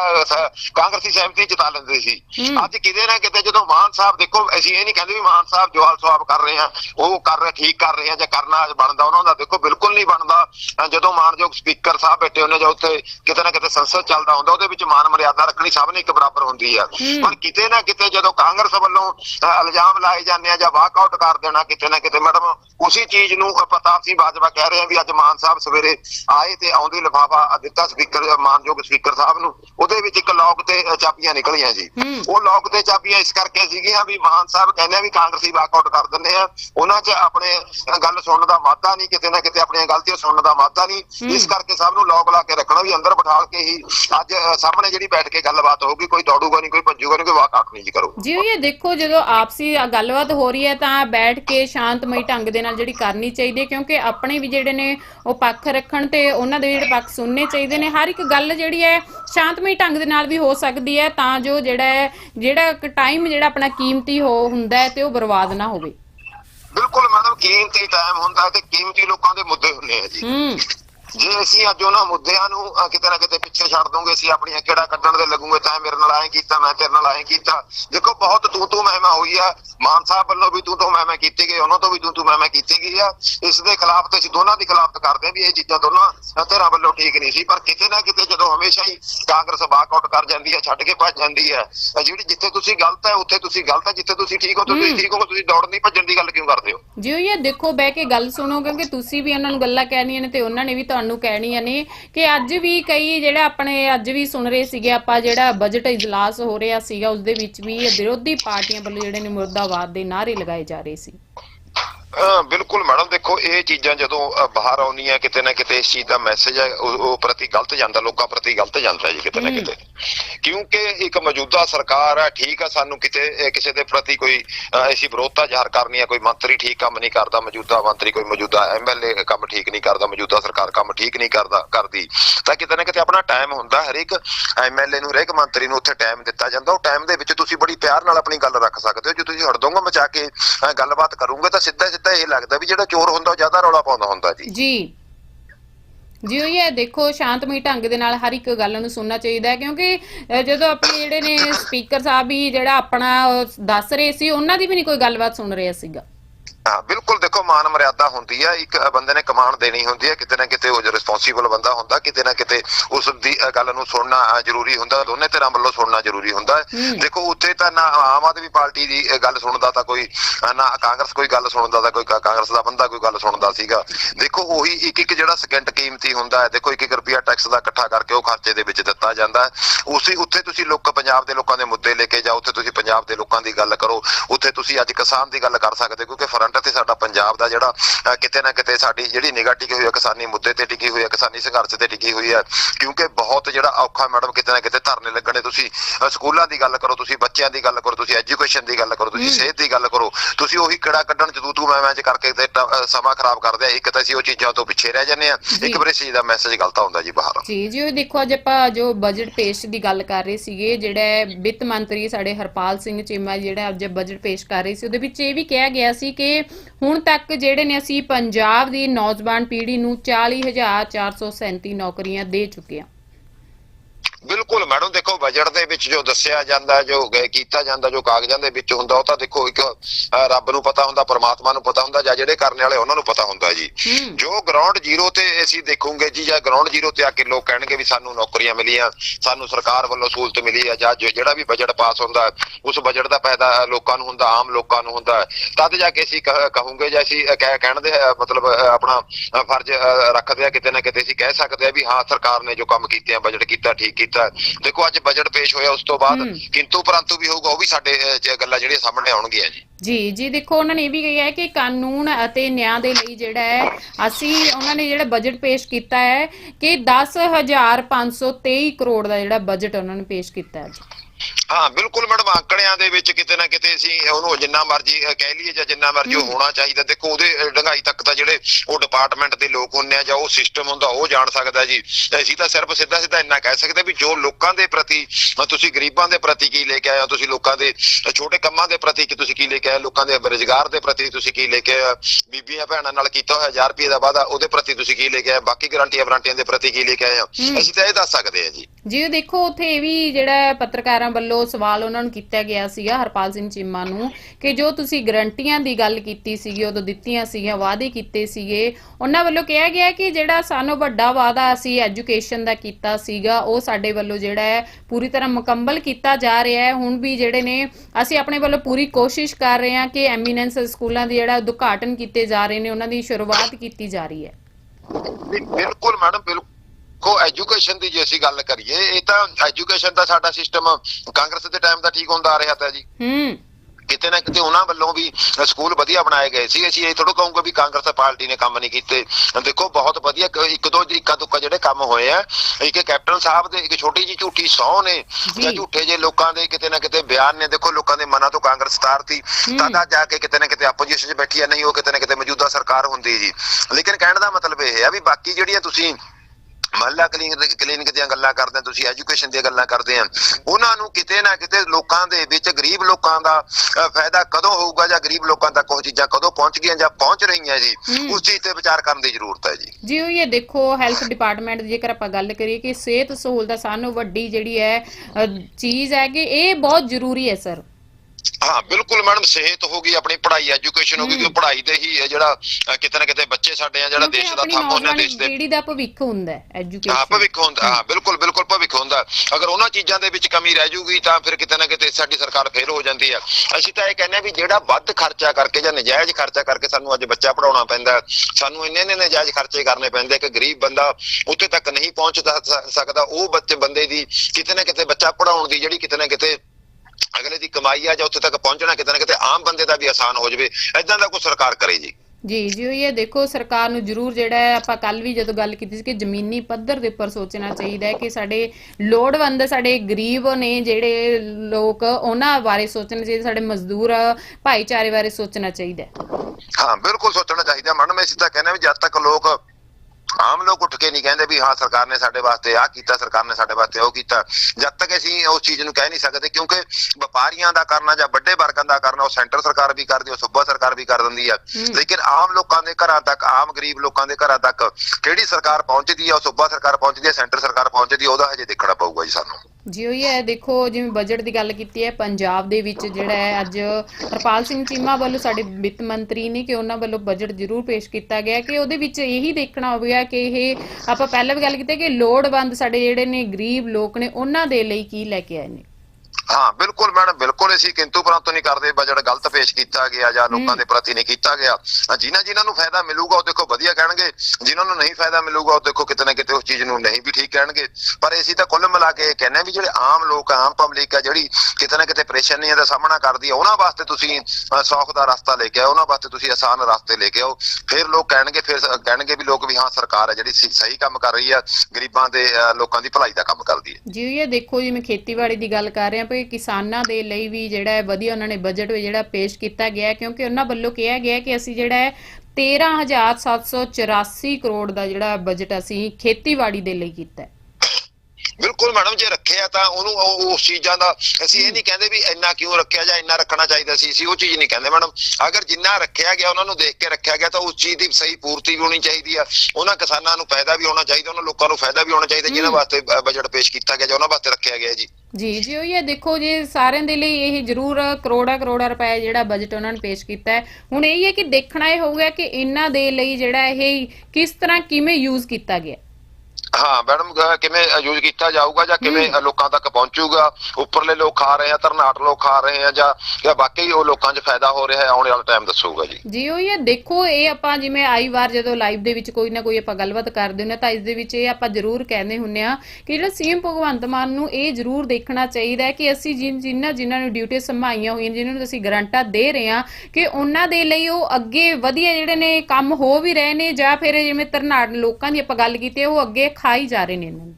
ਕਾਂਗਰਸੀ ਸਹਿਮਤੀ ਜਤਾ ਲੈਂਦੇ ਸੀ। ਅੱਜ ਕਿਤੇ ਨਾ ਕਿਤੇ ਜਦੋਂ ਮਾਨ ਸਾਹਿਬ ਦੇਖੋ ਅਸੀਂ ਇਹ ਨਹੀਂ ਕਹਿੰਦੇ ਵੀ ਮਾਨ ਸਾਹਿਬ ਜਵਾਲ ਸਵਾਬ ਕਰ ਰਹੇ ਆ ਉਹ ਕਰ ਰਹੇ ਠੀਕ ਕਰ ਰਹੇ ਆ ਜਾਂ ਕਰਨਾ ਅੱਜ ਬਣਦਾ ਉਹਨਾਂ ਦਾ ਦੇਖੋ ਬਿਲਕੁਲ ਨਹੀਂ ਬਣਦਾ ਜਦੋਂ ਮਾਨਯੋਗ ਸਪੀਕਰ ਸਾਹਿਬ ਬੈਠੇ ਹੁੰਦੇ ਜਾਂ ਉੱਥੇ ਕਿਤੇ ਨਾ ਕਿਤੇ ਸੰਸਦ ਚੱਲਦਾ ਹੁੰਦਾ ਉਹਦੇ ਵਿੱਚ ਮਾਨ ਮਰਿਆਦਾ ਰੱਖਣੀ ਸਭ ਨੇ ਇੱਕ ਬਰਾਬਰ ਹੁੰਦੀ ਆ। ਪਰ ਕਿਤੇ ਨਾ ਕਿਤੇ ਜਦੋਂ ਕਾਂਗਰਸ ਵੱਲੋਂ ਇਲਜ਼ਾਮ ਲਾਏ ਜਾਂਦੇ ਆ ਜਾਂ ਵਾਕਆਊਟ ਕਰ ਦੇਣਾ ਕਿਤੇ ਨਾ ਕਿਤੇ ਮੈਡਮ ਉਸੇ ਚੀਜ਼ ਨੂੰ ਪ੍ਰਤਾਪ ਸਿੰਘ ਬਾਜਵਾ ਕਹਿ ਰਹੇ ਆ ਵੀ ਅੱਜ ਮਾਨ ਸਾਹਿਬ ਸਵੇਰੇ ਆਏ ਤੇ ਆਉਂਦੇ ਲਿਫਾਫਾ ਦਿੱਤਾ ਸਪੀਕਰ ਮਾਨਯੋਗ ਸਪੀਕਰ ਸਾਹਿਬ ਨੂੰ। ਉਹਦੇ ਵਿੱਚ ਇੱਕ ਲੌਕ ਤੇ ਚਾਬੀਆਂ ਨਿਕਲੀਆਂ ਜੀ। ਉਹ ਲੌਕ ਤੇ ਚਾਬੀਆਂ ਇਸ ਕਰਕੇ ਸੀਗੀਆਂ ਵੀ ਮਾਨ ਸਾਹਿਬ ਕਹਿੰਦੇ ਆ ਵੀ ਕਾਂਗਰਸੀ ਵਾਕਆਊਟ ਕਰ ਦਿੰਦੇ ਆ। ਉਹਨਾਂ 'ਚ ਆਪਣੇ ਗੱਲ ਸੁਣਨ ਦਾ ਵਾਅਦਾ ਨਹੀਂ ਕਿਤੇ ਨਾ ਕਿਤੇ ਆਪਣੀਆਂ ਗਲਤੀਆਂ ਸੁਣਨ ਦਾ ਵਾਅਦਾ ਨਹੀਂ। ਇਸ ਕਰਕੇ ਸਭ ਨੂੰ ਲੌਕ ਲਾ ਕੇ ਰੱਖਣਾ ਵੀ ਅੰਦਰ ਬਿਠਾ ਕੇ ਹੀ ਅੱਜ ਸਾਹਮਣੇ ਜਿਹੜੀ ਬੈਠ ਕੇ ਗੱਲਬਾਤ ਹੋਊਗੀ ਕੋਈ ਦੌੜੂਗਾ ਨਹੀਂ ਕੋਈ ਭੱਜੂਗਾ ਨਹੀਂ ਕੋਈ ਵਾਕਆਊਟ ਨਹੀਂ ਜੀ ਕਰੋ ਜੀ ਇਹ ਦੇਖੋ ਜਦੋਂ ਆਪਸੀ ਗੱਲਬਾਤ ਹੋ ਰਹੀ ਹੈ ਤਾਂ ਬੈਠ ਕੇ ਸ਼ਾਂਤਮਈ ਢੰਗ ਦੇ ਨਾਲ ਜਿਹੜੀ ਕਰਨੀ ਚਾਹੀਦੀ ਹੈ ਕਿਉਂਕਿ ਆਪਣੇ ਵੀ ਜਿਹੜੇ ਨੇ ਉਹ ਪੱਖ ਰੱਖਣ ਤੇ ਉਹਨਾਂ ਦੇ ਜਿਹੜੇ ਪੱਖ ਸੁਣਨੇ ਚਾਹੀਦੇ ਨੇ। ਹਰ ਇੱਕ ਗੱਲ ਜਿਹੜੀ ਹੈ ਸ਼ਾਂਤਮਈ ਢੰਗ ਦੇ ਨਾਲ ਵੀ ਹੋ ਸਕਦੀ ਹੈ ਤਾਂ ਜੋ ਜਿਹੜਾ ਜਿਹੜਾ ਟਾਈਮ ਜਿਹੜਾ ਆਪਣਾ ਕੀਮਤੀ ਹੋ ਹੁੰਦਾ ਹੈ ਤੇ ਉਹ ਬਰਬਾਦ ਨਾ ਹੋਵੇ। ਬਿਲਕੁਲ ਮੈਡਮ ਕੀਮਤੀ ਟਾਈਮ ਹੁੰਦਾ ਤੇ ਕੀਮਤੀ ਲੋਕਾਂ ਦੇ ਮੁੱਦੇ ਹੁੰਦੇ ਆ ਜੀ। ਹੂੰ। ਜੇ ਅਸੀਂ ਅੱਜ ਉਹਨਾਂ ਮੁੱਦਿਆਂ ਨੂੰ ਕਿਤੇ ਨਾ ਕਿਤੇ ਪਿੱਛੇ ਛੱਡ ਦੋਗੇ ਅਸੀਂ ਆਪਣੀਆਂ ਕਿਹੜਾ ਕੱਢਣ ਦੇ ਲੱਗੂਗੇ ਤਾਂ ਮੇਰੇ ਨਾਲ ਐਂ ਕੀਤਾ ਮੈਂ ਤੇਰੇ ਨਾਲ ਐਂ ਕੀਤਾ। ਦੇਖੋ ਬਹੁਤ ਤੂੰ ਤੂੰ ਮੈਂ ਮੈਂ ਹੋਈ ਆ। ਮਾਨ ਸਾਹਿਬ ਵੱਲੋਂ ਵੀ ਤੂੰ ਤੂੰ ਮੈਂ ਮੈਂ ਕੀਤੀ ਗਈ ਉਹਨਾਂ ਤੋਂ ਵੀ ਤੂੰ ਤੂੰ ਮੈਂ ਮੈਂ ਕੀਤੀ ਗਈ ਆ। ਇਸ ਦੇ ਖਿਲਾਫ ਤੇ ਅਸੀਂ ਦੋਨਾਂ ਦੀ ਖਿਲਾਫਤ ਕਰਦੇ ਹਾਂ ਵੀ ਇਹ ਚੀਜ਼ਾਂ ਦੋਨਾਂ ਧਿਰਾਂ ਵੱਲੋਂ ਠੀਕ ਨਹੀਂ ਸੀ। ਪਰ ਕਿਤੇ ਨਾ ਕਿਤੇ ਜਦੋਂ ਹਮੇਸ਼ਾ ਹੀ ਕਾਂਗਰਸ ਵਾਕਆਊਟ ਕਰ ਜਾਂਦੀ ਹੈ ਛੱਡ ਕੇ ਭੱਜ ਜਾਂਦੀ ਹੈ ਜਿਹੜੀ ਜਿੱਥੇ ਤੁਸੀਂ ਗਲਤ ਹੈ ਉੱਥੇ ਤੁਸੀਂ ਗਲਤ ਹੈ ਜਿੱਥੇ ਤੁਸੀਂ ਠੀਕ ਹੋ ਤੁਸੀਂ। ਠੀਕ ਹੋ ਤੁਸੀਂ ਦੌੜ ਨਹੀਂ ਭੱਜਣ ਦੀ ਗੱਲ ਕਿਉਂ ਕਰਦੇ ਹੋ? ਜੀ ਇਹ ਦੇਖੋ ਬਹਿ ਕੇ ਗੱਲ ਸੁਣੋ ਕਿਉਂਕਿ ਤੁਸੀਂ ਵੀ ਉਹਨਾਂ ਨੂੰ ਗੱਲਾਂ ਕਹਿਣੀਆਂ ਨੇ ਤੇ ਉਹਨਾਂ ਨੇ ਵੀ ਤੁਹਾਨੂੰ ਕਹਿਣੀਆਂ ਨੇ ਕਿ ਅੱਜ ਵੀ ਕਈ ਜਿਹੜਾ ਆਪਣੇ ਅੱਜ ਵੀ ਸੁਣ ਰਹੇ ਸੀਗੇ ਆਪਾਂ ਜਿਹੜਾ ਬਜਟ ਇਜਲਾਸ ਹੋ ਰਿਹਾ ਸੀਗਾ ਉਸ ਦੇ ਵਿੱਚ ਵੀ ਵਿਰੋਧੀ ਪਾਰਟੀਆਂ ਵੱਲੋਂ ਜਿਹੜੇ ਨੇ ਮੁਰਦਾਬਾਦ ਦੇ ਨਾਅਰੇ ਲਗਾਏ ਜਾ ਰਹੇ ਸੀ। ਬਿਲਕੁਲ ਮੈਡਮ ਦੇਖੋ ਇਹ ਚੀਜ਼ਾਂ ਜਦੋਂ ਬਾਹਰ ਆਉਣੀਆਂ ਕਿਤੇ ਨਾ ਕਿਤੇ ਇਸ ਚੀਜ਼ ਦਾ ਮੈਸੇਜ ਹੈ ਉਹ ਪ੍ਰਤੀ ਗਲਤ ਜਾਂਦਾ ਲੋਕਾਂ ਪ੍ਰਤੀ ਗਲਤ ਜਾਂਦਾ ਜੀ ਕਿਤੇ ਨਾ। ਕਿਤੇ ਕਿਉਂਕਿ ਇੱਕ ਮੌਜੂਦਾ ਸਰਕਾਰ ਹੈ ਠੀਕ ਆ ਸਾਨੂੰ ਕਿਤੇ ਕਿਸੇ ਦੇ ਪ੍ਰਤੀ ਕੋਈ ਐਸੀ ਵਿਰੋਧਤਾ ਜ਼ਾਹਰ ਕਰਨੀ ਹੈ ਕੋਈ ਮੰਤਰੀ ਠੀਕ ਕੰਮ ਨਹੀਂ ਕਰਦਾ ਮੌਜੂਦਾ ਮੰਤਰੀ ਕੋਈ ਮੌਜੂਦਾ ਐਮਐਲਏ ਕੰਮ ਠੀਕ ਨਹੀਂ ਕਰਦਾ ਮੌਜੂਦਾ ਸਰਕਾਰ ਕੰਮ ਠੀਕ ਨਹੀਂ ਕਰਦਾ ਕਰਦੀ ਤਾਂ ਕਿਤੇ ਨਾ ਕਿਤੇ ਆਪਣਾ ਟਾਈਮ ਹੁੰਦਾ ਹਰੇਕ ਐਮਐਲਏ ਨੂੰ ਹਰੇਕ ਮੰਤਰੀ ਨੂੰ ਉੱਥੇ ਟਾਈਮ ਦਿੱਤਾ ਜਾਂਦਾ ਉਹ ਟਾਈਮ ਦੇ ਵਿੱਚ ਤੁਸੀਂ ਬੜੀ ਪਿਆਰ ਨਾਲ ਆਪਣੀ ਗੱਲ ਰੱਖ ਸਕਦੇ ਹੋ ਜੇ ਤੁਸੀਂ ਹੜਦੋਂਗਾ ਮਚਾ ਕੇ ਗੱਲਬਾਤ ਕਰੋਗੇ ਤਾਂ ਸਿੱਧਾ ਸਿੱਧਾ ਇਹ ਲੱਗਦਾ ਵੀ ਜਿਹੜਾ ਚੋਰ ਹੁੰਦਾ ਉਹ ਜ਼ਿਆਦਾ ਰੌਲਾ ਪਾਉਂਦਾ ਹੁੰਦਾ ਜੀ। ਜੀ। ਜੀ ਇਹ ਹੈ, ਦੇਖੋ ਸ਼ਾਂਤਮਈ ਢੰਗ ਦੇ ਨਾਲ ਹਰ ਇੱਕ ਗੱਲ ਨੂੰ ਸੁਣਨਾ ਚਾਹੀਦਾ ਹੈ ਕਿਉਂਕਿ ਅ, ਜਦੋਂ ਆਪਣੇ ਜਿਹੜੇ ਨੇ ਸਪੀਕਰ ਸਾਹਿਬ ਵੀ ਜਿਹੜਾ ਆਪਣਾ ਉਹ ਦੱਸ ਰਹੇ ਸੀ ਉਹਨਾਂ ਦੀ ਵੀ ਨਹੀਂ ਕੋਈ ਗੱਲਬਾਤ ਸੁਣ ਰਿਹਾ ਸੀਗਾ। ਹਾਂ ਬਿਲਕੁਲ ਦੇਖੋ ਮਾਨ ਮਰਿਆਦਾ ਹੁੰਦੀ ਹੈ ਇੱਕ ਬੰਦੇ ਨੇ ਕਮਾਂਡ ਦੇਣੀ ਹੁੰਦੀ ਹੈ ਕਿਤੇ ਨਾ ਕਿਤੇ ਉਹ ਜੋ ਰਿਸਪੌਂਸੀਬਲ ਬੰਦਾ ਹੁੰਦਾ ਕਿਤੇ ਨਾ ਕਿਤੇ ਉਸ ਦੀ ਗੱਲ ਨੂੰ ਸੁਣਨਾ ਜ਼ਰੂਰੀ ਹੁੰਦਾ ਦੋਨੇ ਧਿਰਾਂ ਵੱਲੋਂ ਸੁਣਨਾ ਜ਼ਰੂਰੀ ਹੁੰਦਾ। ਦੇਖੋ ਉੱਥੇ ਤਾਂ ਨਾ ਆਮ ਆਦਮੀ ਪਾਰਟੀ ਦੀ ਗੱਲ ਸੁਣਦਾ ਤਾਂ ਕੋਈ ਨਾ ਕਾਂਗਰਸ ਕੋਈ ਗੱਲ ਸੁਣਦਾ ਤਾਂ ਕੋਈ ਕਾਂਗਰਸ ਦਾ ਬੰਦਾ ਕੋਈ ਗੱਲ ਸੁਣਦਾ ਸੀਗਾ। ਦੇਖੋ ਉਹੀ ਇੱਕ ਇੱਕ ਜਿਹੜਾ ਸਕਿੰਟ ਕੀਮਤੀ ਹੁੰਦਾ ਹੈ ਦੇਖੋ ਇੱਕ ਇੱਕ ਰੁਪਿਆ ਟੈਕਸ ਦਾ ਇਕੱਠਾ ਕਰਕੇ ਉਹ ਖਰਚੇ ਦੇ ਵਿੱਚ ਦਿੱਤਾ ਜਾਂਦਾ ਉਸੇ ਉੱਥੇ ਤੁਸੀਂ ਲੋਕ ਪੰਜਾਬ ਦੇ ਲੋਕਾਂ ਦੇ ਮੁੱਦੇ ਲੈ ਕੇ ਜਾਓ ਉੱਥੇ ਤੁਸੀਂ ਪੰਜਾਬ ਦੇ ਲੋਕਾਂ ਦੀ ਗੱਲ ਕਰੋ ਉੱਥੇ ਤੁਸੀਂ ਅੱਜ ਕਿਸਾਨ ਦੀ ਗੱਲ ਕਰ ਸਕਦੇ ਕਿਉਂਕਿ ਫਰੰਟ ਤੇ ਸਾਡਾ ਪੰਜਾਬ ਦਾ ਜਿਹੜਾ ਕਿਤੇ ਨਾ ਕਿਤੇ ਸਾਡੀ ਜਿਹੜੀ ਨਿਗਾਹ ਟਿਕੀ ਹੋਈ ਹੈ ਕਿਸਾਨੀ ਮੁੱਦੇ ਤੇ ਟਿਕੀ ਹੋਈ ਹੈ ਕਿਸਾਨੀ ਸੰਘਰਸ਼ ਤੇ ਟਿਕੀ ਹੋਈ ਹੈ ਕਿਉਂਕਿ ਬਹੁਤ ਜਿਹੜਾ ਔਖਾ ਮੈਡਮ ਕਿਤੇ ਨਾ ਕਿਤੇ ਧਰਨੇ ਲੱਗਣੇ ਤੁਸੀਂ ਸਕੂਲਾਂ ਦੀ ਗੱਲ ਕਰੋ ਤੁਸੀਂ ਬੱਚਿਆਂ ਦੀ ਗੱਲ ਕਰੋ ਤੁਸੀਂ ਐਜੂਕੇਸ਼ਨ ਦੀ ਗੱਲ ਕਰੋ ਤੁਸੀਂ। ਸਿਹਤ ਦੀ ਗੱਲ ਕਰੋ ਤੁਸੀਂ ਉਹੀ ਕਿਹੜਾ ਕੱਢਣ ਚ ਤੂੰ ਮੈਂ ਮੈਂ ਚ ਕਰਕੇ ਤੇ ਸਮਾਂ ਖਰਾਬ ਕਰਦੇ ਆ ਇੱਕ ਤਾਂ ਅਸੀਂ ਉਹ ਚੀਜ਼ਾਂ ਤੋਂ ਪਿੱਛੇ ਰਹਿ ਜਾਂਦੇ ਆ। ਇੱਕ ਵਾਰੀ ਚੀਜ਼ ਦਾ ਮੈਸੇਜ ਗਲਤ ਆਉਂਦਾ ਜੀ ਬਾਹਰ ਜੀ ਜੀ ਉਹ ਦੇਖੋ ਅੱਜ ਆਪਾਂ ਜੋ ਬਜਟ ਪੇਸ਼ ਦੀ ਗੱਲ ਕਰ ਰਹੇ ਸੀਗੇ ਜਿਹੜਾ ਵਿੱਤ ਮੰਤਰੀ ਸਾਡੇ ਹਰਪਾਲ ਸਿੰਘ ਚੀਮਾ ਜਿਹੜਾ ਅੱਜ ਬਜਟ ਪੇਸ਼ ਕਰ ਰਹੇ ਸੀ ਉਹਦੇ ਵਿੱਚ ਇਹ ਵੀ ਕਿਹਾ ਗਿਆ ਸੀ ਕਿ ਹੁਣ ਤੱਕ ਜਿਹੜੇ ਨੇ ਅਸੀਂ ਪੰਜਾਬ ਦੀ ਨੌਜਵਾਨ ਪੀੜ੍ਹੀ ਨੂੰ 40437 ਨੌਕਰੀਆਂ ਦੇ ਚੁੱਕੇ ਹਾਂ। ਬਿਲਕੁਲ ਮੈਡਮ ਦੇਖੋ ਬਜਟ ਦੇ ਵਿੱਚ ਜੋ ਦੱਸਿਆ ਜਾਂਦਾ ਜੋ ਕੀਤਾ ਜਾਂਦਾ ਜੋ ਕਾਗਜ਼ਾਂ ਦੇ ਵਿੱਚ ਹੁੰਦਾ ਉਹ ਤਾਂ ਦੇਖੋ ਇੱਕ ਰੱਬ ਨੂੰ ਪਤਾ ਹੁੰਦਾ ਪਰਮਾਤਮਾ ਨੂੰ ਪਤਾ ਹੁੰਦਾ ਜਾਂ ਜਿਹੜੇ ਕਰਨ ਵਾਲੇ ਉਹਨਾਂ ਨੂੰ ਪਤਾ ਹੁੰਦਾ ਜੀ। ਜੋ ਗਰਾਊਂਡ ਜ਼ੀਰੋ ਤੇ ਅਸੀਂ ਦੇਖੂਗੇ ਜੀ ਜਾਂ ਗਰਾਊਂਡ ਜ਼ੀਰੋ ਤੇ ਆ ਕੇ ਲੋਕ ਕਹਿਣਗੇ ਵੀ ਸਾਨੂੰ ਨੌਕਰੀਆਂ ਮਿਲੀਆਂ ਸਾਨੂੰ ਸਰਕਾਰ ਵੱਲੋਂ ਸਹੂਲਤ ਮਿਲੀ ਹੈ ਜਾਂ ਜਿਹੜਾ ਵੀ ਬਜਟ ਪਾਸ ਹੁੰਦਾ ਉਸ ਬਜਟ ਦਾ ਫਾਇਦਾ ਲੋਕਾਂ ਨੂੰ ਹੁੰਦਾ ਆਮ ਲੋਕਾਂ ਨੂੰ ਹੁੰਦਾ। ਤਦ ਜਾ ਕੇ ਅਸੀਂ ਕਹ- ਕਹੂੰਗੇ ਜਾਂ ਅਸੀਂ ਕਹਿਣ ਦੇ ਮਤਲਬ ਆਪਣਾ ਫਰਜ਼ ਰੱਖਦੇ ਆ ਕਿਤੇ ਨਾ ਕਿਤੇ ਅਸੀਂ ਕਹਿ ਸਕਦੇ ਆ ਵੀ ਹਾਂ ਸਰਕਾਰ ਨੇ ਜੋ ਕੰਮ ਕੀਤੇ ਆ ਬਜਟ ਕੀਤਾ ਠੀਕ ਕੀਤਾ। ਦੇਖੋ ਅੱਜ ਬਜਟ ਪੇਸ਼ ਹੋਇਆ ਉਸ ਤੋਂ ਬਾਅਦ। ਕਿੰਤੂ ਪਰੰਤੂ ਵੀ ਹੋਊਗਾ ਉਹ ਵੀ ਸਾਡੇ ਗੱਲਾਂ ਜਿਹੜੀਆਂ ਸਾਹਮਣੇ ਆਉਣਗੀਆਂ ਜੀ। ਜੀ ਜੀ ਦੇਖੋ ਉਹਨਾਂ ਨੇ ਇਹ ਵੀ ਕਿਹਾ ਹੈ ਕਿ ਕਾਨੂੰਨ ਅਤੇ ਨਿਆਂ ਦੇ ਲਈ ਜਿਹੜਾ ਹੈ ਅਸੀਂ ਉਹਨਾਂ ਨੇ ਜਿਹੜਾ ਬਜਟ ਪੇਸ਼ ਕੀਤਾ ਹੈ ਕਿ 10523 ਕਰੋੜ ਦਾ ਜਿਹੜਾ ਬਜਟ ਉਹਨਾਂ ਨੇ ਪੇਸ਼ ਕੀਤਾ ਹੈ ਹਾਂ ਬਿਲਕੁਲ ਮੈਡਮ ਆંકੜਿਆਂ ਦੇ ਵਿੱਚ ਕਿਤੇ ਨਾ ਕਿਤੇ ਅਸੀਂ ਉਹਨੂੰ ਜਿੰਨਾ ਮਰਜ਼ੀ ਕਹਿ ਲਈਏ ਜਾਂ ਜਿੰਨਾ ਮਰਜ਼ੀ। ਹੋਣਾ ਚਾਹੀਦਾ ਦੇਖੋ ਉਹਦੇ ਅ, ਡੂੰਘਾਈ ਤੱਕ ਤਾਂ ਜਿਹੜੇ ਉਹ ਡਿਪਾਰਟਮੈਂਟ ਦੇ ਲੋਕ ਹੁੰਦੇ ਆ ਜਾਂ ਉਹ ਸਿਸਟਮ ਹੁੰਦਾ ਉਹ ਜਾਣ ਸਕਦਾ ਜੀ ਅਸੀਂ ਤਾਂ ਸਿਰਫ ਸਿੱਧਾ ਸਿੱਧਾ ਇੰਨਾ ਕਹਿ ਸਕਦੇ ਵੀ ਜੋ ਲੋਕਾਂ ਦੇ ਪ੍ਰਤੀ ਤੁਸੀਂ ਗਰੀਬਾਂ ਦੇ ਪ੍ਰਤੀ ਕੀ ਲੈ ਕੇ ਹੋ ਤੁਸੀਂ ਲੋਕਾਂ ਦੇ ਛੋਟੇ ਕੰਮਾਂ ਦੇ ਪ੍ਰਤੀ ਕੀ ਤੁਸੀਂ ਕੀ ਲੈ ਕੇ ਆਏ ਲੋਕਾਂ ਦੇ ਬੇਰੁਜ਼ਗਾਰ ਦੇ ਪ੍ਰਤੀ ਤੁਸੀਂ ਕੀ ਲੈ ਕੇ ਆਏ ਬੀਬੀਆਂ ਭੈਣਾਂ ਨਾਲ ਕੀਤਾ ਹੋਇਆ 1000 ਰੁਪਏ ਦਾ ਵਾਅਦਾ ਉਹਦੇ ਪ੍ਰਤੀ ਤੁਸੀਂ ਕੀ ਲੈ ਕੇ ਆਏ ਬਾਕੀ ਗਾਰੰਟੀਆਂ ਵਾਰੰਟੀਆਂ ਦੇ ਪ੍ਰਤੀ ਕੀ ਲੈ ਕੇ ਆਏ। ਅਸੀਂ ਤਾਂ ਇਹ ਦੱਸ ਸਕਦੇ ਹਾਂ ਜੀ ਜੀ ਦੇਖੋ ਉੱਥੇ ਇਹ ਵੀ ਜਿਹੜਾ ਪੱਤਰਕਾਰਾਂ ਵੱਲੋਂ ਸਵਾਲ ਉਹਨਾਂ ਨੂੰ ਕੀਤਾ ਗਿਆ ਸੀਗਾ ਹਰਪਾਲ ਸਿੰਘ ਚੀਮਾ ਨੂੰ ਕਿ ਜੋ ਤੁਸੀਂ ਗਰੰਟੀਆਂ ਦੀ ਗੱਲ ਕੀਤੀ ਸੀਗੀ, ਉਦੋਂ ਦਿੱਤੀਆਂ ਸੀਗੀਆਂ, ਵਾਅਦੇ ਕੀਤੇ ਸੀਗੇ, ਉਹਨਾਂ ਵੱਲੋਂ ਕਿਹਾ ਗਿਆ ਕਿ ਜਿਹੜਾ ਸਾਨੂੰ ਵੱਡਾ ਵਾਅਦਾ ਅਸੀਂ ਐਜੂਕੇਸ਼ਨ ਦਾ ਕੀਤਾ ਸੀਗਾ, ਉਹ ਸਾਡੇ ਵੱਲੋਂ ਜਿਹੜਾ ਹੈ ਪੂਰੀ ਤਰ੍ਹਾਂ ਮੁਕੰਮਲ ਕੀਤਾ ਜਾ ਰਿਹਾ ਹੈ। ਹੁਣ ਵੀ ਜਿਹੜੇ ਨੇ, ਅਸੀਂ ਆਪਣੇ ਵੱਲੋਂ ਪੂਰੀ ਕੋਸ਼ਿਸ਼ ਕਰ ਰਹੇ ਹਾਂ ਕਿ ਐਮੀਨੈਂਸ ਸਕੂਲਾਂ ਦੀ ਜਿਹੜਾ ਉਦਘਾਟਨ ਕੀਤੇ ਜਾ ਰਹੇ ਨੇ, ਉਹਨਾਂ ਦੀ ਸ਼ੁਰੂਆਤ ਕੀਤੀ ਜਾ ਰਹੀ ਹੈ। ਬਿਲਕੁਲ ਮੈਡਮ, ਬਿਲਕੁਲ। ਕੋ ਐਜੂਕੇਸ਼ਨ ਦੀ ਜੇ ਅਸੀਂ ਗੱਲ ਕਰੀਏ ਇਹ ਤਾਂ ਐਜੂਕੇਸ਼ਨ ਦਾ ਸਾਡਾ ਸਿਸਟਮ ਕਾਂਗਰਸ ਦੇ ਟਾਈਮ ਦਾ ਠੀਕ ਹੁੰਦਾ ਆ ਰਿਹਾ ਤਾਂ ਜੀ। ਹੂੰ। ਕਿਤੇ ਨਾ ਕਿਤੇ ਉਹਨਾਂ ਵੱਲੋਂ ਵੀ ਸਕੂਲ ਵਧੀਆ ਬਣਾਏ ਗਏ ਸੀ। ਅਸੀਂ ਇਹ ਥੋੜਾ ਕਹੂੰਗੇ ਵੀ ਕਾਂਗਰਸ ਪਾਰਟੀ ਨੇ ਕੰਮ ਨਹੀਂ ਕੀਤੇ। ਦੇਖੋ ਬਹੁਤ ਵਧੀਆ ਇੱਕ ਦੋ ਇੱਕਾ ਦੁੱਕਾ ਜਿਹੜੇ ਕੰਮ ਹੋਏ ਆ ਇੱਕ ਕੈਪਟਨ ਸਾਹਿਬ ਦੇ ਇੱਕ ਛੋਟੀ ਜੀ ਝੂਠੀ ਸੌ ਨੇ। ਜਾਂ। ਝੂਠੇ ਜੇ ਲੋਕਾਂ ਦੇ ਕਿਤੇ ਨਾ ਕਿਤੇ ਬਿਆਨ ਨੇ। ਦੇਖੋ ਲੋਕਾਂ ਦੇ ਮਨਾਂ ਤੋਂ ਕਾਂਗਰਸ ਤਾਰਤੀ। ਤਾਂ ਜਾ ਕੇ ਕਿਤੇ ਨਾ ਕਿਤੇ ਆਪੋਜੀਸ਼ਨ 'ਚ ਬੈਠੀ ਆ ਨਹੀਂ ਉਹ ਕਿਤੇ ਨਾ ਕਿਤੇ ਮੌਜੂਦਾ ਸਰਕਾਰ ਹੁੰਦੀ ਜੀ। ਲੇਕਿਨ ਕਹਿਣ ਦਾ ਮਤਲਬ ਇਹ ਹੈ ਵੀ ਬਾਕੀ ਜਿਹੜੀਆਂ ਤੁਸੀਂ ਮਹੱਲਾ ਕਲੀਨਿਕ ਕਲੀਨਿਕ ਦੀਆਂ ਗੱਲਾਂ ਕਰਦੇ ਆ ਤੁਸੀਂ ਐਜੂਕੇਸ਼ਨ ਦੀਆਂ ਗੱਲਾਂ ਕਰਦੇ ਆ ਉਹਨਾਂ ਨੂੰ ਕਿਤੇ ਨਾ ਕਿਤੇ ਲੋਕਾਂ ਦੇ ਵਿੱਚ ਗਰੀਬ ਲੋਕਾਂ ਦਾ ਫਾਇਦਾ ਕਦੋਂ ਹੋਊਗਾ ਜਾਂ ਗਰੀਬ ਲੋਕਾਂ ਤੱਕ ਉਹ ਚੀਜ਼ਾਂ ਕਦੋਂ ਪਹੁੰਚ ਗਈਆਂ ਜਾਂ ਪਹੁੰਚ ਰਹੀਆਂ ਜੀ। ਉਸ ਚੀਜ਼ ਤੇ ਵਿਚਾਰ ਕਰਨ ਦੀ ਜ਼ਰੂਰਤ ਹੈ ਜੀ। ਜੀ ਉਹ ਇਹ ਦੇਖੋ ਹੈਲਥ ਡਿਪਾਰਟਮੈਂਟ ਦੀ ਜੇਕਰ ਆਪਾਂ ਗੱਲ ਕਰੀਏ ਕਿ ਸਿਹਤ ਸਹੂਲਤ ਸਾਨੂੰ ਵੱਡੀ ਜਿਹੜੀ ਹੈ ਚੀਜ਼ ਹੈ ਕਿ ਇਹ ਬਹੁਤ ਜ਼ਰੂਰੀ ਹੈ ਸਰ। ਹਾਂ ਬਿਲਕੁਲ ਮੈਡਮ ਸਿਹਤ ਹੋ ਗਈ ਆਪਣੀ ਪੜ੍ਹਾਈ ਐਜੂਕੇਸ਼ਨ ਹੋ ਗਈ ਹੂੰ। ਕਿ ਪੜ੍ਹਾਈ ਦੇ ਹੀ ਹੈ ਜਿਹੜਾ ਕਿਤੇ ਨਾ ਕਿਤੇ ਬੱਚੇ ਸਾਡੇ ਆ ਜਿਹੜਾ ਕਿਉਂਕਿ ਦੇਸ਼ ਦਾ ਥੰਮ ਉਹਨੇ ਦੇਸ਼ ਦੇ ਪੀੜ੍ਹੀ ਦਾ ਭਵਿੱਖ ਹੁੰਦਾ ਹੈ ਹਾਂ ਐਜੂਕੇਸ਼ਨ ਭਵਿੱਖ ਹੁੰਦਾ ਹਾਂ ਬਿਲਕੁਲ ਬਿਲਕੁਲ ਭਵਿੱਖ ਹੁੰਦਾ। ਅਗਰ ਉਹਨਾਂ ਚੀਜ਼ਾਂ ਦੇ ਵਿੱਚ ਕਮੀ ਰਹਿ ਜੂਗੀ ਤਾਂ ਫਿਰ ਕਿਤੇ ਨਾ ਕਿਤੇ ਸਾਡੀ ਸਰਕਾਰ ਫੇਲ ਹੋ ਜਾਂਦੀ ਹੈ ਅਸੀਂ ਤਾਂ ਇਹ ਕਹਿੰਦੇ ਹਾਂ ਵੀ ਜਿਹੜਾ ਵੱਧ ਖਰਚਾ ਕਰਕੇ ਜਾਂ ਨਜਾਇਜ਼ ਖਰਚਾ ਕਰਕੇ ਸਾਨੂੰ ਅੱਜ ਬੱਚਾ ਪੜਾਉਣਾ ਪੈਂਦਾ ਹੈ, ਸਾਨੂੰ ਇੰਨੇ ਨੇ ਨਜਾਇਜ਼ ਖਰਚੇ ਕਰਨੇ ਪੈਂਦੇ ਕਿ ਗਰੀਬ ਬੰਦਾ ਉੱਥੇ ਤੱਕ ਨਹੀਂ ਪਹੁੰਚ ਸਕਦਾ ਉਹ ਬੱਚੇ ਬੰਦੇ ਦੀ ਕਿਤੇ ਨਾ ਕਿਤੇ ਬੱਚਾ ਪੜਾਉਣ ਦੀ ਜਿਹੜੀ ਕਿਤੇ ਨਾ ਕਿਤੇ ਅਗਲੇ ਦੀ ਕਮਾਈ ਆ ਜਾਂ ਉੱਥੇ ਤੱਕ ਪਹੁੰਚਣਾ ਕਿਤੇ ਨਾ ਕਿਤੇ ਆਮ ਬੰਦੇ ਦਾ ਵੀ ਆਸਾਨ ਹੋ ਜਾਵੇ ਐਦਾਂ ਦਾ ਕੋਈ ਸਰਕਾਰ ਕਰੇ ਜੀ। ਜੀ ਜੀ ਇਹ ਦੇਖੋ ਸਰਕਾਰ ਨੂੰ ਜ਼ਰੂਰ ਜਿਹੜਾ ਹੈ ਆਪਾਂ ਕੱਲ ਵੀ ਜਦੋਂ ਗੱਲ ਕੀਤੀ ਸੀ ਕਿ ਜ਼ਮੀਨੀ ਪੱਧਰ ਦੇ ਉੱਪਰ ਸੋਚਣਾ ਚਾਹੀਦਾ ਹੈ ਕਿ ਸਾਡੇ ਲੋੜਵੰਦ ਸਾਡੇ ਗਰੀਬ ਨੇ ਜਿਹੜੇ ਲੋਕ ਉਹਨਾਂ ਬਾਰੇ ਸੋਚਣਾ ਚਾਹੀਦਾ ਸਾਡੇ ਮਜ਼ਦੂਰ ਭਾਈਚਾਰੇ ਬਾਰੇ ਸੋਚਣਾ ਚਾਹੀਦਾ ਹੈ। ਬਿਲਕੁਲ ਸੋਚਣਾ ਚਾਹੀਦਾ ਮੈਡਮ ਅਸੀਂ ਤਾਂ ਕਹਿੰਦੇ ਵੀ ਜਦ ਤੱਕ ਲੋਕ ਆਮ ਲੋਕ ਉੱਠ ਕੇ ਨਹੀਂ ਕਹਿੰਦੇ ਵੀ ਹਾਂ ਸਰਕਾਰ ਨੇ ਸਾਡੇ ਵਾਸਤੇ ਆਹ ਕੀਤਾ ਸਰਕਾਰ ਨੇ ਸਾਡੇ ਵਾਸਤੇ ਉਹ ਕੀਤਾ। ਜਦ ਤੱਕ ਅਸੀਂ ਉਸ ਚੀਜ਼ ਨੂੰ ਕਹਿ ਨਹੀਂ ਸਕਦੇ ਕਿਉਂਕਿ ਵਪਾਰੀਆਂ ਦਾ ਕਰਨਾ ਜਾਂ ਵੱਡੇ ਵਰਗਾਂ ਦਾ ਕਰਨਾ ਉਹ ਸੈਂਟਰ ਸਰਕਾਰ ਵੀ ਕਰਦੀ ਉਹ ਸੂਬਾ ਸਰਕਾਰ ਵੀ ਕਰ ਦਿੰਦੀ ਆ। ਲੇਕਿਨ ਆਮ ਲੋਕਾਂ ਦੇ ਘਰਾਂ ਤੱਕ ਆਮ ਗਰੀਬ ਲੋਕਾਂ ਦੇ ਘਰਾਂ ਤੱਕ ਕਿਹੜੀ ਸਰਕਾਰ ਪਹੁੰਚਦੀ ਆ ਉਹ ਸੂਬਾ ਸਰਕਾਰ ਪਹੁੰਚਦੀ ਹੈ ਸੈਂਟਰ ਸਰਕਾਰ ਪਹੁੰਚਦੀ ਹੈ ਉਹਦਾ ਹਜੇ ਦੇਖਣਾ ਪਊਗਾ ਜੀ ਸਾਨੂੰ। ਜੀ, ਉਹ ਹੈ, ਦੇਖੋ, ਜਿਵੇਂ ਬਜਟ ਦੀ ਗੱਲ ਕੀਤੀ ਹੈ, ਪੰਜਾਬ ਦੇ ਵਿੱਚ ਜਿਹੜਾ ਹੈ, ਅੱਜ ਹਰਪਾਲ ਸਿੰਘ ਚੀਮਾ ਵੱਲੋਂ ਸਾਡੇ ਵਿੱਤ ਮੰਤਰੀ ਨੇ ਕਿ ਉਹਨਾਂ ਵੱਲੋਂ ਬਜਟ ਜ਼ਰੂਰ ਪੇਸ਼ ਕੀਤਾ ਗਿਆ ਕਿ ਉਹਦੇ ਵਿੱਚ ਇਹੀ ਦੇਖਣਾ ਹੋਵੇਗਾ ਕਿ ਇਹ, ਆਪਾਂ ਪਹਿਲਾਂ ਵੀ ਗੱਲ ਕੀਤੀ ਕਿ ਲੋੜਵੰਦ ਸਾਡੇ ਜਿਹੜੇ ਨੇ ਗਰੀਬ ਲੋਕ ਨੇ, ਉਹਨਾਂ ਦੇ ਲਈ ਕੀ ਲੈ ਕੇ ਆਏ ਨੇ। ਹਾਂ ਬਿਲਕੁਲ ਮੈਡਮ ਬਿਲਕੁਲ ਅਸੀਂ ਕਿੰਤੂ ਪਰੰਤੂ ਨਹੀਂ ਕਰਦੇ ਬਜਟ ਗਲਤ ਪੇਸ਼ ਕੀਤਾ ਗਿਆ ਜਾਂ ਲੋਕਾਂ ਦੇ ਪ੍ਰਤੀ ਨਹੀਂ ਕੀਤਾ ਗਿਆ। ਜਿਨ੍ਹਾਂ ਜਿਨ੍ਹਾਂ ਨੂੰ ਫਾਇਦਾ ਮਿਲੂਗਾ ਉਹ ਦੇਖੋ ਵਧੀਆ ਕਹਿਣਗੇ। ਜਿਨ੍ਹਾਂ ਨੂੰ ਨਹੀਂ ਫਾਇਦਾ ਮਿਲੂਗਾ ਉਹ ਦੇਖੋ ਕਿਤੇ ਨਾ ਕਿਤੇ ਉਸ ਚੀਜ਼ ਨੂੰ ਨਹੀਂ ਵੀ ਠੀਕ ਕਹਿਣਗੇ। ਪਰ ਅਸੀਂ ਤਾਂ ਕੁੱਲ ਮਿਲਾ ਕੇ ਕਹਿੰਦੇ ਵੀ ਜਿਹੜੇ ਆਮ ਲੋਕ ਆ, ਆਮ ਪਬਲਿਕ ਆ ਜਿਹੜੀ ਕਿਤੇ ਨਾ ਕਿਤੇ ਪਰੇਸ਼ਾਨੀਆਂ ਦਾ ਸਾਹਮਣਾ ਕਰਦੀ ਆ ਉਹਨਾਂ ਵਾਸਤੇ ਤੁਸੀਂ ਸੌਖ ਦਾ ਰਸਤਾ ਲੈ ਕੇ ਆਓ ਉਹਨਾਂ ਵਾਸਤੇ ਤੁਸੀਂ ਆਸਾਨ ਰਸਤੇ ਲੈ ਕੇ ਆਓ। ਫਿਰ ਲੋਕ ਕਹਿਣਗੇ ਫਿਰ ਕਹਿਣਗੇ ਵੀ ਲੋਕ ਵੀ ਹਾਂ ਸਰਕਾਰ ਹੈ ਜਿਹੜੀ ਸਹੀ ਕੰਮ ਕਰ ਰਹੀ ਆ ਗਰੀਬਾਂ ਦੇ ਲੋਕਾਂ ਦੀ ਭਲਾਈ ਦਾ ਕੰਮ ਕਰਦੀ ਹੈ ਜੀ ਇਹ ਦੇਖੋ ਜਿਵੇਂ ਖੇਤੀਬਾੜੀ ਦੀ ਗੱਲ ਕਰ ਰਹੇ ਕਿ ਕਿਸਾਨਾਂ ਦੇ ਲਈ ਵੀ ਜਿਹੜਾ ਹੈ ਵਧੀਆ ਉਹਨਾਂ ਨੇ ਬਜਟ ਵੀ ਜਿਹੜਾ ਪੇਸ਼ ਕੀਤਾ ਗਿਆ ਕਿਉਂਕਿ ਉਹਨਾਂ ਵੱਲੋਂ ਕਿਹਾ ਗਿਆ ਕਿ ਅਸੀਂ ਜਿਹੜਾ ਹੈ 13784 ਕਰੋੜ ਦਾ ਜਿਹੜਾ ਬਜਟ ਅਸੀਂ ਖੇਤੀਬਾੜੀ ਦੇ ਲਈ ਕੀਤਾ ਹੈ। ਬਿਲਕੁਲ ਮੈਡਮ ਜੇ ਰੱਖਿਆ ਤਾਂ ਉਹਨੂੰ ਉਹ- ਉਸ ਚੀਜ਼ਾਂ ਦਾ ਅਸੀਂ ਇਹ ਨਹੀਂ ਕਹਿੰਦੇ ਵੀ ਇੰਨਾ ਕਿਉਂ ਰੱਖਿਆ ਜਾਂ ਇੰਨਾ ਰੱਖਣਾ ਚਾਹੀਦਾ ਸੀ ਅਸੀਂ ਉਹ ਚੀਜ਼ ਨਹੀਂ ਕਹਿੰਦੇ ਮੈਡਮ। ਅਗਰ ਜਿੰਨਾ ਰੱਖਿਆ ਗਿਆ ਉਹਨਾਂ ਨੂੰ ਦੇਖ ਕੇ ਰੱਖਿਆ ਗਿਆ ਤਾਂ ਉਸ ਚੀਜ਼ ਦੀ ਸਹੀ ਪੂਰਤੀ ਵੀ ਹੋਣੀ ਚਾਹੀਦੀ ਆ। ਉਹਨਾਂ ਕਿਸਾਨਾਂ ਨੂੰ ਫਾਇਦਾ ਵੀ ਹੋਣਾ ਚਾਹੀਦਾ ਉਹਨਾਂ ਲੋਕਾਂ ਨੂੰ ਫਾਇਦਾ ਵੀ ਹੋਣਾ ਚਾਹੀਦਾ ਜਿਨ੍ਹਾਂ ਵਾਸਤੇ ਬਜਟ ਪੇਸ਼ ਕੀਤਾ ਗਿਆ ਜਾਂ ਉਹਨਾਂ ਵਾਸਤੇ ਰੱਖਿਆ ਗਿਆ ਜੀ। ਜੀ ਜੀ ਉਹ ਇਹ ਦੇਖੋ ਜੇ ਸਾਰਿਆਂ ਦੇ ਲਈ ਇਹ ਜ਼ਰੂਰ ਕਰੋੜਾ ਕਰੋੜਾ ਰੁਪਏ ਜਿਹੜਾ ਬਜਟ ਉਹਨਾਂ ਨੇ ਪੇਸ਼ ਕੀਤਾ ਹੈ। ਹੁਣ ਇਹ ਹੈ ਕਿ ਦੇਖਣਾ ਇਹ ਹੋਊਗਾ ਕਿ ਇਹਨਾਂ ਦੇ ਲਈ ਜਿਹੜਾ ਇਹ ਕਿਸ ਤਰ੍ਹਾਂ ਕਿਵੇਂ ਯੂਜ਼ ਕੀਤਾ ਗਿਆ। ਹਾਂ ਮੈਡਮ ਕਿਵੇਂ ਯੂਜ਼ ਕੀਤਾ ਜਾਊਗਾ ਜਾਂ ਕਿਵੇਂ ਲੋਕਾਂ ਤੱਕ ਪਹੁੰਚੂਗਾ? ਉੱਪਰਲੇ ਲੋਕ ਖਾ ਰਹੇ ਆ ਧਰਨਾਟ ਲੋਕ ਖਾ ਰਹੇ ਆ ਜਾਂ ਜਾਂ ਵਾਕਈ ਉਹ ਲੋਕਾਂ 'ਚ ਫਾਇਦਾ ਹੋ ਰਿਹਾ ਹੈ ਆਉਣ ਵਾਲਾ ਟਾਈਮ ਦੱਸੂਗਾ ਜੀ। ਜੀ ਉਹ ਇਹ ਦੇਖੋ ਇਹ ਆਪਾਂ ਜਿਵੇਂ ਆਈ ਵਾਰ ਜਦੋਂ ਲਾਈਵ ਦੇ ਵਿੱਚ ਕੋਈ ਨਾ ਕੋਈ ਆਪਾਂ ਗੱਲਬਾਤ ਕਰਦੇ ਹੁੰਦੇ ਹਾਂ ਤਾਂ ਇਸ ਦੇ ਵਿੱਚ ਇਹ ਆਪਾਂ ਜ਼ਰੂਰ ਕਹਿੰਦੇ ਹੁੰਨੇ ਆ ਕਿ ਜਿਹੜਾ ਸੀਐਮ ਭਗਵੰਤ ਮਾਨ ਨੂੰ ਇਹ ਜ਼ਰੂਰ ਦੇਖਣਾ ਚਾਹੀਦਾ ਹੈ ਕਿ ਅਸੀਂ ਜਿਨ ਜਿਨ੍ਹਾਂ ਜਿਨ੍ਹਾਂ ਨੂੰ ਡਿਊਟੀ ਸੰਭਾਈਆਂ ਹੋਈਆਂ ਜਿਨ੍ਹਾਂ ਨੂੰ ਅਸੀਂ ਗਰੰਟਾਂ ਦੇ ਰਹੇ ਹਾਂ ਕਿ ਉਹਨਾਂ ਦੇ ਲਈ ਉਹ ਅੱਗੇ ਵਧੀਆ ਜਿਹੜੇ ਨੇ ਕੰਮ ਹੋ ਵੀ ਰਹੇ ਨੇ ਜਾਂ ਫਿਰ ਜਿਵੇਂ ਤਰਨਾੜ ਲੋਕਾਂ ਦੀ ਆਪਾਂ ਗੱਲ ਕੀਤੀ ਉਹ ਅੱਗੇ ਖਾਈ ਜਾ ਰਹੇ ਨੇ ਇਹਨਾਂ ਨੂੰ।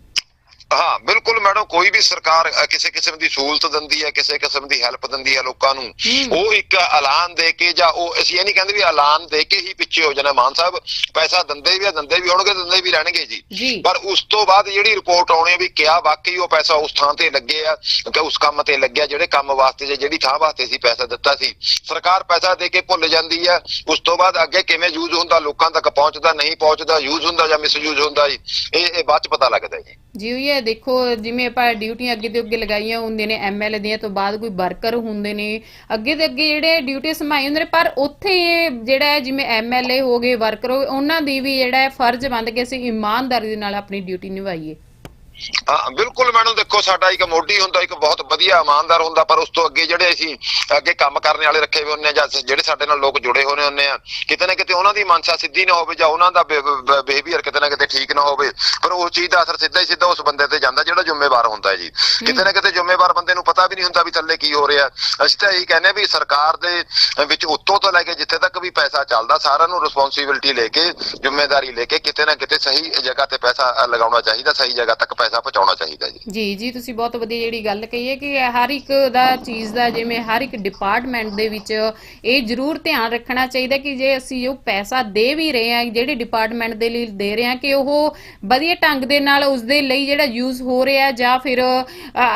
ਹਾਂ ਬਿਲਕੁਲ ਮੈਡਮ ਕੋਈ ਵੀ ਸਰਕਾਰ ਕਿਸੇ ਕਿਸਮ ਦੀ ਸਹੂਲਤ ਦਿੰਦੀ ਹੈ ਕਿਸੇ ਕਿਸਮ ਦੀ ਹੈਲਪ ਦਿੰਦੀ ਹੈ ਲੋਕਾਂ ਨੂੰ ਉਹ ਇੱਕ ਐਲਾਨ ਦੇ ਕੇ ਜਾਂ ਉਹ ਅਸੀਂ ਇਹ ਨਹੀਂ ਕਹਿੰਦੇ ਵੀ ਐਲਾਨ ਦੇ ਕੇ ਹੀ ਪਿੱਛੇ ਹੋ ਜਾਣਾ ਮਾਨ ਸਾਹਿਬ ਪੈਸਾ ਦਿੰਦੇ ਵੀ ਆ ਦਿੰਦੇ ਵੀ ਹੋਣਗੇ ਦਿੰਦੇ ਵੀ ਰਹਿਣਗੇ ਜੀ। ਪਰ ਉਸ ਤੋਂ ਬਾਅਦ ਜਿਹੜੀ ਰਿਪੋਰਟ ਆਉਣੀ ਹੈ ਵੀ ਕਿਆ ਵਾਕਈ ਉਹ ਪੈਸਾ ਉਸ ਥਾਂ ਤੇ ਲੱਗੇ ਆ ਕਿ ਉਸ ਕੰਮ ਤੇ ਲੱਗਿਆ ਜਿਹੜੇ ਕੰਮ ਵਾਸਤੇ ਜਾਂ ਜਿਹੜੀ ਥਾਂ ਵਾਸਤੇ ਸੀ ਪੈਸਾ ਦਿੱਤਾ ਸੀ। ਸਰਕਾਰ ਪੈਸਾ ਦੇ ਕੇ ਭੁੱਲ ਜਾਂਦੀ ਹੈ। ਉਸ ਤੋਂ ਬਾਅਦ ਅੱਗੇ ਕਿਵੇਂ ਯੂਜ਼ ਹੁੰਦਾ ਲੋਕਾਂ ਤੱਕ ਪਹੁੰਚਦਾ ਨਹੀਂ ਪਹੁੰਚਦਾ ਯੂਜ਼ ਹੁੰਦਾ ਜਾਂ ਮਿਸਯੂਜ਼ ਹੁੰਦਾ ਜੀ ਇਹ ਇਹ ਬਾਅਦ ਚ ਪਤਾ ਲੱਗਦਾ ਜੀ। ਜੀ, ਉਹ ਇਹ ਦੇਖੋ, ਜਿਵੇਂ ਆਪਾਂ ਡਿਊਟੀਆਂ ਅੱਗੇ ਤੇ ਅੱਗੇ ਲਗਾਈਆਂ ਹੁੰਦੀਆਂ ਨੇ ਐਮਐਲਏ ਦੀਆਂ, ਤੋਂ ਬਾਅਦ ਕੋਈ ਵਰਕਰ ਹੁੰਦੇ ਨੇ, ਅੱਗੇ ਦੇ ਅੱਗੇ ਜਿਹੜੇ ਡਿਊਟੀ ਸੰਭਾਈ ਹੁੰਦੇ ਨੇ, ਪਰ ਉੱਥੇ ਜਿਹੜਾ ਹੈ, ਜਿਵੇਂ ਐਮਐਲਏ ਹੋ ਗਏ, ਵਰਕਰ ਹੋ ਗਏ, ਉਹਨਾਂ ਦੀ ਵੀ ਜਿਹੜਾ ਹੈ, ਫਰਜ਼ ਬਣਦਾ ਕੇ ਅਸੀਂ ਇਮਾਨਦਾਰੀ ਦੇ ਨਾਲ ਆਪਣੀ ਡਿਊਟੀ ਨਿਭਾਈਏ। ਹਾਂ ਬਿਲਕੁਲ ਮੈਡਮ ਦੇਖੋ ਸਾਡਾ ਇੱਕ ਮੋਢੀ ਹੁੰਦਾ ਇੱਕ ਬਹੁਤ ਵਧੀਆ ਇਮਾਨਦਾਰ ਹੁੰਦਾ ਪਰ ਉਸ ਤੋਂ ਅੱਗੇ ਜਿਹੜੇ ਅਸੀਂ ਅੱਗੇ ਕੰਮ ਕਰਨ ਵਾਲੇ ਰੱਖੇ ਹੋਏ ਆ ਜਾਂ ਜਿਹੜੇ ਸਾਡੇ ਨਾਲ ਲੋਕ ਜੁੜੇ ਹੋਏ ਹੁੰਦੇ ਆ ਕਿਤੇ ਨਾ ਕਿਤੇ ਉਹਨਾਂ ਦੀ ਮਨਸਾ ਸਿੱਧੀ ਨਾ ਹੋਵੇ ਜਾਂ ਉਹਨਾਂ ਦਾ ਬਿਹੇਵੀਅਰ ਕਿਤੇ ਨਾ ਕਿਤੇ ਠੀਕ ਨਾ ਹੋਵੇ ਪਰ ਉਸ ਚੀਜ਼ ਦਾ ਅਸਰ ਸਿੱਧਾ ਹੀ ਸਿੱਧਾ ਉਸ ਬੰਦੇ ਤੇ ਜਾਂਦਾ ਜਿਹੜਾ ਜ਼ਿੰਮੇਵਾਰ ਹੁੰਦਾ ਹੈ ਜੀ। ਕਿਤੇ ਨਾ ਕਿਤੇ ਜ਼ਿੰਮੇਵਾਰ ਬੰਦੇ ਨੂੰ ਪਤਾ ਵੀ ਨਹੀਂ ਹੁੰਦਾ ਵੀ ਥੱਲੇ ਕੀ ਹੋ ਰਿਹਾ। ਅਸੀਂ ਤਾਂ ਇਹੀ ਕਹਿੰਦੇ ਵੀ ਸਰਕਾਰ ਦੇ ਵਿੱਚ ਉੱਤੋਂ ਤੋਂ ਲੈ ਕੇ ਜਿੱਥੇ ਤੱਕ ਵੀ ਪੈਸਾ ਚੱਲਦਾ ਸਾਰਿਆਂ ਨੂੰ ਰਿਸਪੌਂਸਿਬਿਲਟੀ ਲੈ ਕੇ ਜ਼ਿੰਮੇਵਾਰੀ ਲੈ ਕੇ ਕਿਤੇ ਨਾ ਕਿਤੇ ਸਹੀ ਜਗ੍ਹਾ ਤੇ ਪੈਸਾ ਲਗਾਉਣਾ ਚਾਹੀਦਾ ਸਹੀ ਜਗ੍ਹਾ ਤੱਕ ਪੈਸਾ ਪਹੁੰਚਾਉਣਾ ਚਾਹੀਦਾ ਜੀ। ਜੀ ਜੀ ਤੁਸੀਂ ਬਹੁਤ ਵਧੀਆ ਜਿਹੜੀ ਗੱਲ ਕਹੀ ਹੈ ਕਿ ਹਰ ਇੱਕ ਦਾ ਚੀਜ਼ ਦਾ ਜਿਵੇਂ ਹਰ ਇੱਕ ਡਿਪਾਰਟਮੈਂਟ ਦੇ ਵਿੱਚ ਇਹ ਜ਼ਰੂਰ ਧਿਆਨ ਰੱਖਣਾ ਚਾਹੀਦਾ ਕਿ ਜੇ ਅਸੀਂ ਜੋ ਪੈਸਾ ਦੇ ਵੀ ਰਹੇ ਹਾਂ ਜਿਹੜੇ ਡਿਪਾਰਟਮੈਂਟ ਦੇ ਲਈ ਦੇ ਰਹੇ ਹਾਂ ਕਿ ਉਹ ਵਧੀਆ ਢੰਗ ਦੇ ਨਾਲ ਉਸ ਦੇ ਲਈ ਜਿਹੜਾ ਯੂਜ਼ ਹੋ ਰਿਹਾ ਜਾਂ ਫਿਰ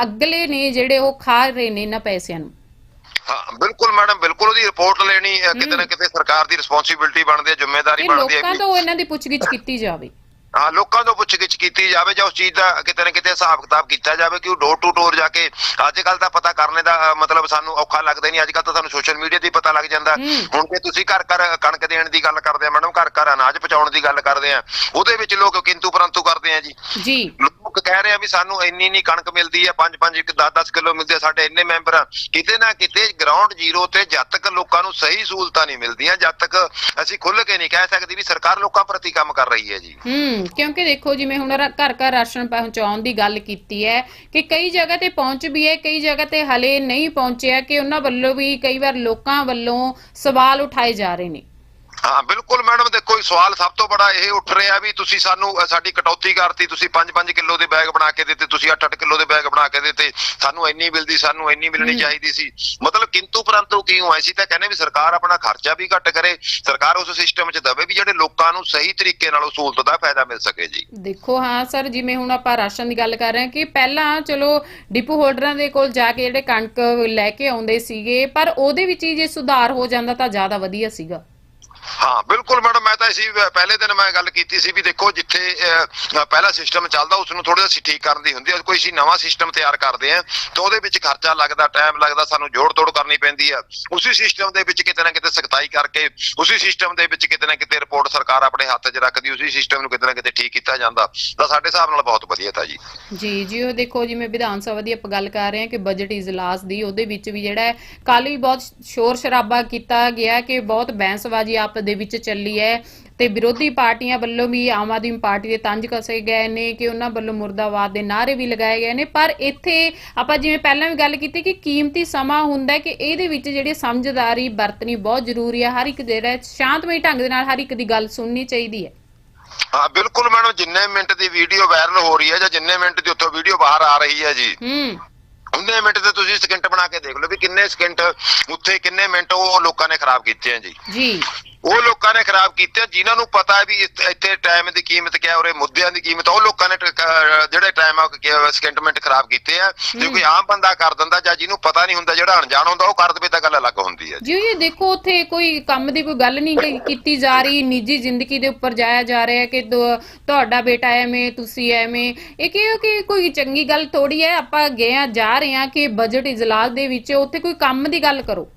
ਅਗਲੇ ਨੇ ਜਿਹੜੇ ਉਹ ਖਾ ਰਹੇ ਨੇ ਇਹਨਾਂ ਪੈਸਿਆਂ ਨੂੰ। ਹਾਂ ਬਿਲਕੁਲ ਮੈਡਮ ਬਿਲਕੁਲ ਉਹਦੀ ਰਿਪੋਰਟ ਲੈਣੀ ਕਿਤੇ ਨਾ ਕਿਤੇ ਸਰਕਾਰ ਦੀ ਰਿਸਪੌਂਸਿਬਿਲਟੀ ਬਣਦੀ ਹੈ ਜ਼ਿੰਮੇਵਾਰੀ ਬਣਦੀ ਹੈ ਲੋਕਾਂ ਤੋਂ ਇਹਨਾਂ ਦੀ ਪੁੱਛਗਿੱਛ ਕੀਤੀ ਜਾਵੇ। ਹਾਂ ਲੋਕਾਂ ਤੋਂ ਪੁੱਛਗਿੱਛ ਕੀਤੀ ਜਾਵੇ ਜਾਂ ਉਸ ਚੀਜ਼ ਦਾ ਕਿਤੇ ਨਾ ਕਿਤੇ ਹਿਸਾਬ ਕਿਤਾਬ ਕੀਤਾ ਜਾਵੇ ਕਿ ਉਹ ਡੋਰ ਟੂ ਡੋਰ ਜਾ ਕੇ ਅੱਜ ਕੱਲ ਤਾਂ ਪਤਾ ਕਰਨੇ ਦਾ ਮਤਲਬ ਸਾਨੂੰ ਔਖਾ ਲੱਗਦਾ ਨਹੀਂ ਅੱਜ ਕੱਲ ਤਾਂ ਸਾਨੂੰ ਸੋਸ਼ਲ ਮੀਡੀਆ ਤੇ ਹੀ ਪਤਾ ਲੱਗ ਜਾਂਦਾ। ਹੁਣ ਜੇ ਤੁਸੀਂ ਘਰ ਘਰ ਕਣਕ ਦੇਣ ਦੀ ਗੱਲ ਕਰਦੇ ਆ ਮੈਡਮ ਘਰ ਘਰ ਅਨਾਜ ਪਹੁੰਚਾਉਣ ਦੀ ਗੱਲ ਕਰਦੇ ਆ ਉਹਦੇ ਵਿੱਚ ਲੋਕ ਕਿੰਤੂ ਪਰੰਤੂ ਕਰਦੇ ਆ ਜੀ। ਜੀ। ਲੋਕ ਕਹਿ ਰਹੇ ਆ ਵੀ ਸਾਨੂੰ ਇੰਨੀ ਨਹੀਂ ਕਣਕ ਮਿਲਦੀ ਹੈ 5-5 ਇੱਕ 10-10 ਕਿਲੋ ਮਿਲਦੀ ਹੈ ਸਾਡੇ ਇੰਨੇ ਮੈਂਬਰ ਆ। ਕਿਤੇ ਨਾ ਕਿਤੇ ਗਰਾਊਂਡ ਜ਼ੀਰੋ ਤੇ ਜਦ ਤੱਕ ਲੋਕਾਂ ਨੂੰ ਸਹੀ ਸਹੂਲਤਾਂ ਨਹੀਂ ਮਿਲਦੀਆਂ ਜਦ ਤੱਕ ਅਸੀਂ ਖੁੱਲ੍ਹ ਕੇ ਨਹੀਂ ਕਹਿ ਸਕਦੇ ਵੀ ਸਰਕਾਰ ਲੋਕਾਂ ਪ੍ਰਤੀ ਕੰਮ ਕਰ ਰਹੀ ਹੈ ਜੀ। ਹੂੰ। ਕਿਉਂਕਿ ਦੇਖੋ ਜਿਵੇਂ ਹੁਣ ਰਾ- ਘਰ ਘਰ ਰਾਸ਼ਨ ਪਹੁੰਚਾਉਣ ਦੀ ਗੱਲ ਕੀਤੀ ਹੈ ਕਿ ਕਈ ਜਗ੍ਹਾ ਤੇ ਪਹੁੰਚ ਵੀ ਹੈ ਕਈ ਜਗ੍ਹਾ ਤੇ ਹਲੇ ਨਹੀਂ ਪਹੁੰਚਿਆ ਕਿ ਉਹਨਾਂ ਵੱਲੋਂ ਵੀ ਕਈ ਵਾਰ ਲੋਕਾਂ ਵੱਲੋਂ ਸਵਾਲ ਉਠਾਏ ਜਾ ਰਹੇ ਨੇ। ਹਾਂ ਬਿਲਕੁਲ ਮੈਡਮ ਦੇਖੋ ਇਹ ਸਵਾਲ ਸਭ ਤੋਂ ਬੜਾ ਇਹ ਉੱਠ ਰਿਹਾ ਵੀ ਤੁਸੀਂ ਸਾਨੂੰ ਸਾਡੀ ਕਟੌਤੀ ਕਰਤੀ ਤੁਸੀਂ 5-5 ਕਿਲੋ ਦੇ ਬੈਗ ਬਣਾ ਕੇ ਦਿੱਤੇ ਤੁਸੀਂ 8-8 ਕਿਲੋ ਦੇ ਬੈਗ ਬਣਾ ਕੇ ਦਿੱਤੇ ਸਾਨੂੰ ਇੰਨੀ ਮਿਲਦੀ ਸਾਨੂੰ ਇੰਨੀ ਮਿਲਣੀ। ਚਾਹੀਦੀ ਸੀ। ਮਤਲਬ ਕਿੰਤੂ ਪਰੰਤੂ ਕਿਉਂ? ਐਸੀ ਤਾਂ ਕਹਿੰਦੇ ਵੀ ਸਰਕਾਰ ਆਪਣਾ ਖਰਚਾ ਵੀ ਘੱਟ ਕਰੇ ਸਰਕਾਰ ਉਸ ਸਿਸਟਮ 'ਚ ਦਵੇ ਵੀ ਜਿਹੜੇ ਲੋਕਾਂ ਨੂੰ ਸਹੀ ਤਰੀਕੇ ਨਾਲ ਸਹੂਲਤ ਦਾ ਫਾਇਦਾ ਮਿਲ ਸਕੇ ਜੀ। ਦੇਖੋ ਹਾਂ ਸਰ ਜਿਵੇਂ ਹੁਣ ਆਪਾਂ ਰਾਸ਼ਨ ਦੀ ਗੱਲ ਕਰ ਰਹੇ ਹਾਂ ਕਿ ਪਹਿਲਾਂ ਚਲੋ ਡਿਪੂ ਹੋਲਡਰਾਂ ਦੇ ਕੋਲ ਜਾ ਕੇ ਜਿਹੜੇ ਕਣਕ ਲੈ ਕੇ ਆਉਂਦੇ ਸੀਗੇ ਪਰ ਉਹਦੇ ਵਿੱਚ ਹੀ ਜੇ ਸੁਧਾਰ ਹੋ ਜਾਂਦਾ ਤਾਂ ਜ਼ਿਆਦਾ ਵਧੀਆ ਸੀਗਾ। ਹਾਂ, ਬਿਲਕੁਲ ਮੈਡਮ, ਮੈਂ ਤਾਂ ਇਸੀ ਪਹਿਲੇ ਦਿਨ ਮੈਂ ਗੱਲ ਕੀਤੀ ਸੀ ਵੀ ਦੇਖੋ ਜਿੱਥੇ ਪਹਿਲਾ ਸਿਸਟਮ ਚੱਲਦਾ ਉਸ ਨੂੰ ਥੋੜਾ ਜਿਹਾ ਠੀਕ ਕਰਨ ਦੀ ਹੁੰਦੀ ਹੈ। ਕੋਈ ਅਸੀਂ ਨਵਾਂ ਸਿਸਟਮ ਤਿਆਰ ਕਰਦੇ ਆ ਤਾਂ ਉਹਦੇ ਵਿੱਚ ਖਰਚਾ ਲੱਗਦਾ ਟਾਈਮ ਲੱਗਦਾ, ਸਾਨੂੰ ਜੋੜ ਤੋੜ ਕਰਨੀ ਪੈਂਦੀ ਆ ਉਸੇ ਸਿਸਟਮ ਦੇ ਵਿੱਚ ਕਿਤੇ ਨਾ ਕਿਤੇ ਸਖਤਾਈ ਕਰਕੇ, ਉਸੇ ਸਿਸਟਮ ਦੇ ਵਿੱਚ ਕਿਤੇ ਨਾ ਕਿਤੇ ਰਿਪੋਰਟ ਸਰਕਾਰ ਆਪਣੇ ਹੱਥ 'ਚ ਰੱਖਦੀ, ਉਸੇ ਸਿਸਟਮ ਨੂੰ ਕਿਤੇ ਨਾ ਕਿਤੇ ਠੀਕ ਕੀਤਾ ਜਾਂਦਾ। ਤਾਂ ਸਾਡੇ ਹਿਸਾਬ ਨਾਲ ਬਹੁਤ ਵਧੀਆ ਤਾਂ ਜੀ। ਜੀ ਜੀ, ਉਹ ਦੇਖੋ, ਜਿਵੇਂ ਵਿਧਾਨ ਸਭਾ ਦੀ ਆਪਾਂ ਗੱਲ ਕਰ ਰਹੇ ਹਾਂ ਕਿ ਬਜਟ ਇਜਲਾਸ ਦੀ, ਉਹਦੇ ਵਿੱਚ ਵੀ ਜਿਹੜਾ ਕੱਲ ਵੀ ਬਹੁਤ ਸ਼ੋਰ ਸ਼ਰਾਬਾ ਕੀਤਾ ਗਿਆ ਕਿ ਬਹੁਤ ਬਹਿਸਬਾਜ਼ੀ ਆਪ ਦੇ ਵਿੱਚ ਚੱਲੀ ਹੈ ਤੇ ਵਿਰੋਧੀ ਪਾਰਟੀਆਂ ਵੱਲੋਂ ਵੀ ਆਮ ਆਦਮੀ ਪਾਰਟੀ ਦੇ ਤੰਜ ਕਸੇ ਗਏ ਨੇ ਕਿ ਉਹਨਾਂ ਵੱਲੋਂ ਮੁਰਦਾਬਾਦ ਦੇ ਨਾਅਰੇ ਵੀ ਲਗਾਏ ਗਏ ਨੇ। ਪਰ ਇੱਥੇ ਆਪਾਂ ਜਿਵੇਂ ਪਹਿਲਾਂ ਵੀ ਗੱਲ ਕੀਤੀ ਕਿ ਕੀਮਤੀ ਸਮਾਂ ਹੁੰਦਾ ਕਿ ਇਹਦੇ ਵਿੱਚ ਜਿਹੜੀ ਸਮਝਦਾਰੀ ਵਰਤਣੀ ਬਹੁਤ ਜ਼ਰੂਰੀ ਹੈ। ਹਰ ਇੱਕ ਜਿਹੜਾ ਸ਼ਾਂਤਮਈ ਢੰਗ ਦੇ ਨਾਲ ਹਰ ਇੱਕ ਦੀ ਗੱਲ ਸੁਣਨੀ ਚਾਹੀਦੀ ਹੈ। ਹਾਂ ਬਿਲਕੁਲ ਮੈਡਮ ਜਿੰਨੇ ਮਿੰਟ ਦੀ ਵੀਡੀਓ ਵਾਇਰਲ ਹੋ ਰਹੀ ਹੈ ਜਾਂ ਜਿੰਨੇ ਮਿੰਟ ਦੀ ਉੱਥੋਂ ਵੀਡੀਓ ਬਾਹਰ ਆ ਰਹੀ ਹੈ ਜੀ। ਹੂੰ। ਉਹਨੇ ਮਿੰਟ ਤੇ ਤੁਸੀਂ ਸਕਿੰਟ ਬਣਾ ਕੇ ਦੇਖ ਲਓ ਵੀ ਕਿੰਨੇ ਸਕਿੰਟ ਉੱਥੇ ਕਿੰਨੇ ਮਿੰਟ ਉਹ ਲੋਕਾਂ ਨੇ ਖਰਾਬ ਕੀਤੇ ਆ ਜੀ। ਜੀ। ਉਹ ਲੋਕਾਂ ਨੇ ਖਰਾਬ ਕੀਤੇ ਜਿਨ੍ਹਾਂ ਨੂੰ ਪਤਾ ਹੈ ਵੀ ਇੱਥੇ- ਟਾਈਮ ਦੀ ਕੀਮਤ ਕਿਆ ਔਰ ਮੁੱਦਿਆਂ ਦੀ ਕੀਮਤ ਉਹ ਲੋਕਾਂ ਨੇ ਜਿਹੜੇ ਟਾਈਮ ਆ ਸਕਿੰਟ ਮਿੰਟ ਖਰਾਬ ਕੀਤੇ ਆ। ਜੇ ਕੋਈ ਆਮ ਬੰਦਾ ਕਰ ਦਿੰਦਾ ਜਾਂ ਜਿਹਨੂੰ ਪਤਾ ਨਹੀਂ ਹੁੰਦਾ ਜਿਹੜਾ ਅਣਜਾਣ ਹੁੰਦਾ ਉਹ ਕਰ ਦੇਵੇ ਤਾਂ ਗੱਲ ਅਲੱਗ ਹੁੰਦੀ ਹੈ ਜੀ। ਇਹ ਦੇਖੋ ਉੱਥੇ ਕੋਈ ਕੰਮ ਦੀ ਕੋਈ ਗੱਲ ਨਹੀਂ ਕੀਤੀ ਜਾ ਰਹੀ ਨਿੱਜੀ ਜ਼ਿੰਦਗੀ ਦੇ ਉੱਪਰ ਜਾਇਆ ਜਾ ਰਿਹਾ ਕਿ ਤੁਹਾਡਾ ਬੇਟਾ ਐਵੇਂ ਤੁਸੀਂ ਐਵੇਂ। ਇਹ ਕਿ ਕੋਈ ਚੰਗੀ ਗੱਲ ਥੋੜੀ ਹੈ ਆਪਾਂ ਗਏ ਆ ਜਾ ਰਹੇ ਆ ਕਿ ਬਜਟ ਇਜਲਾਸ ਦੇ ਵਿੱਚ ਉੱਥੇ ਕੋਈ ਕੰਮ ਦੀ ਗੱਲ ਕਰੋ।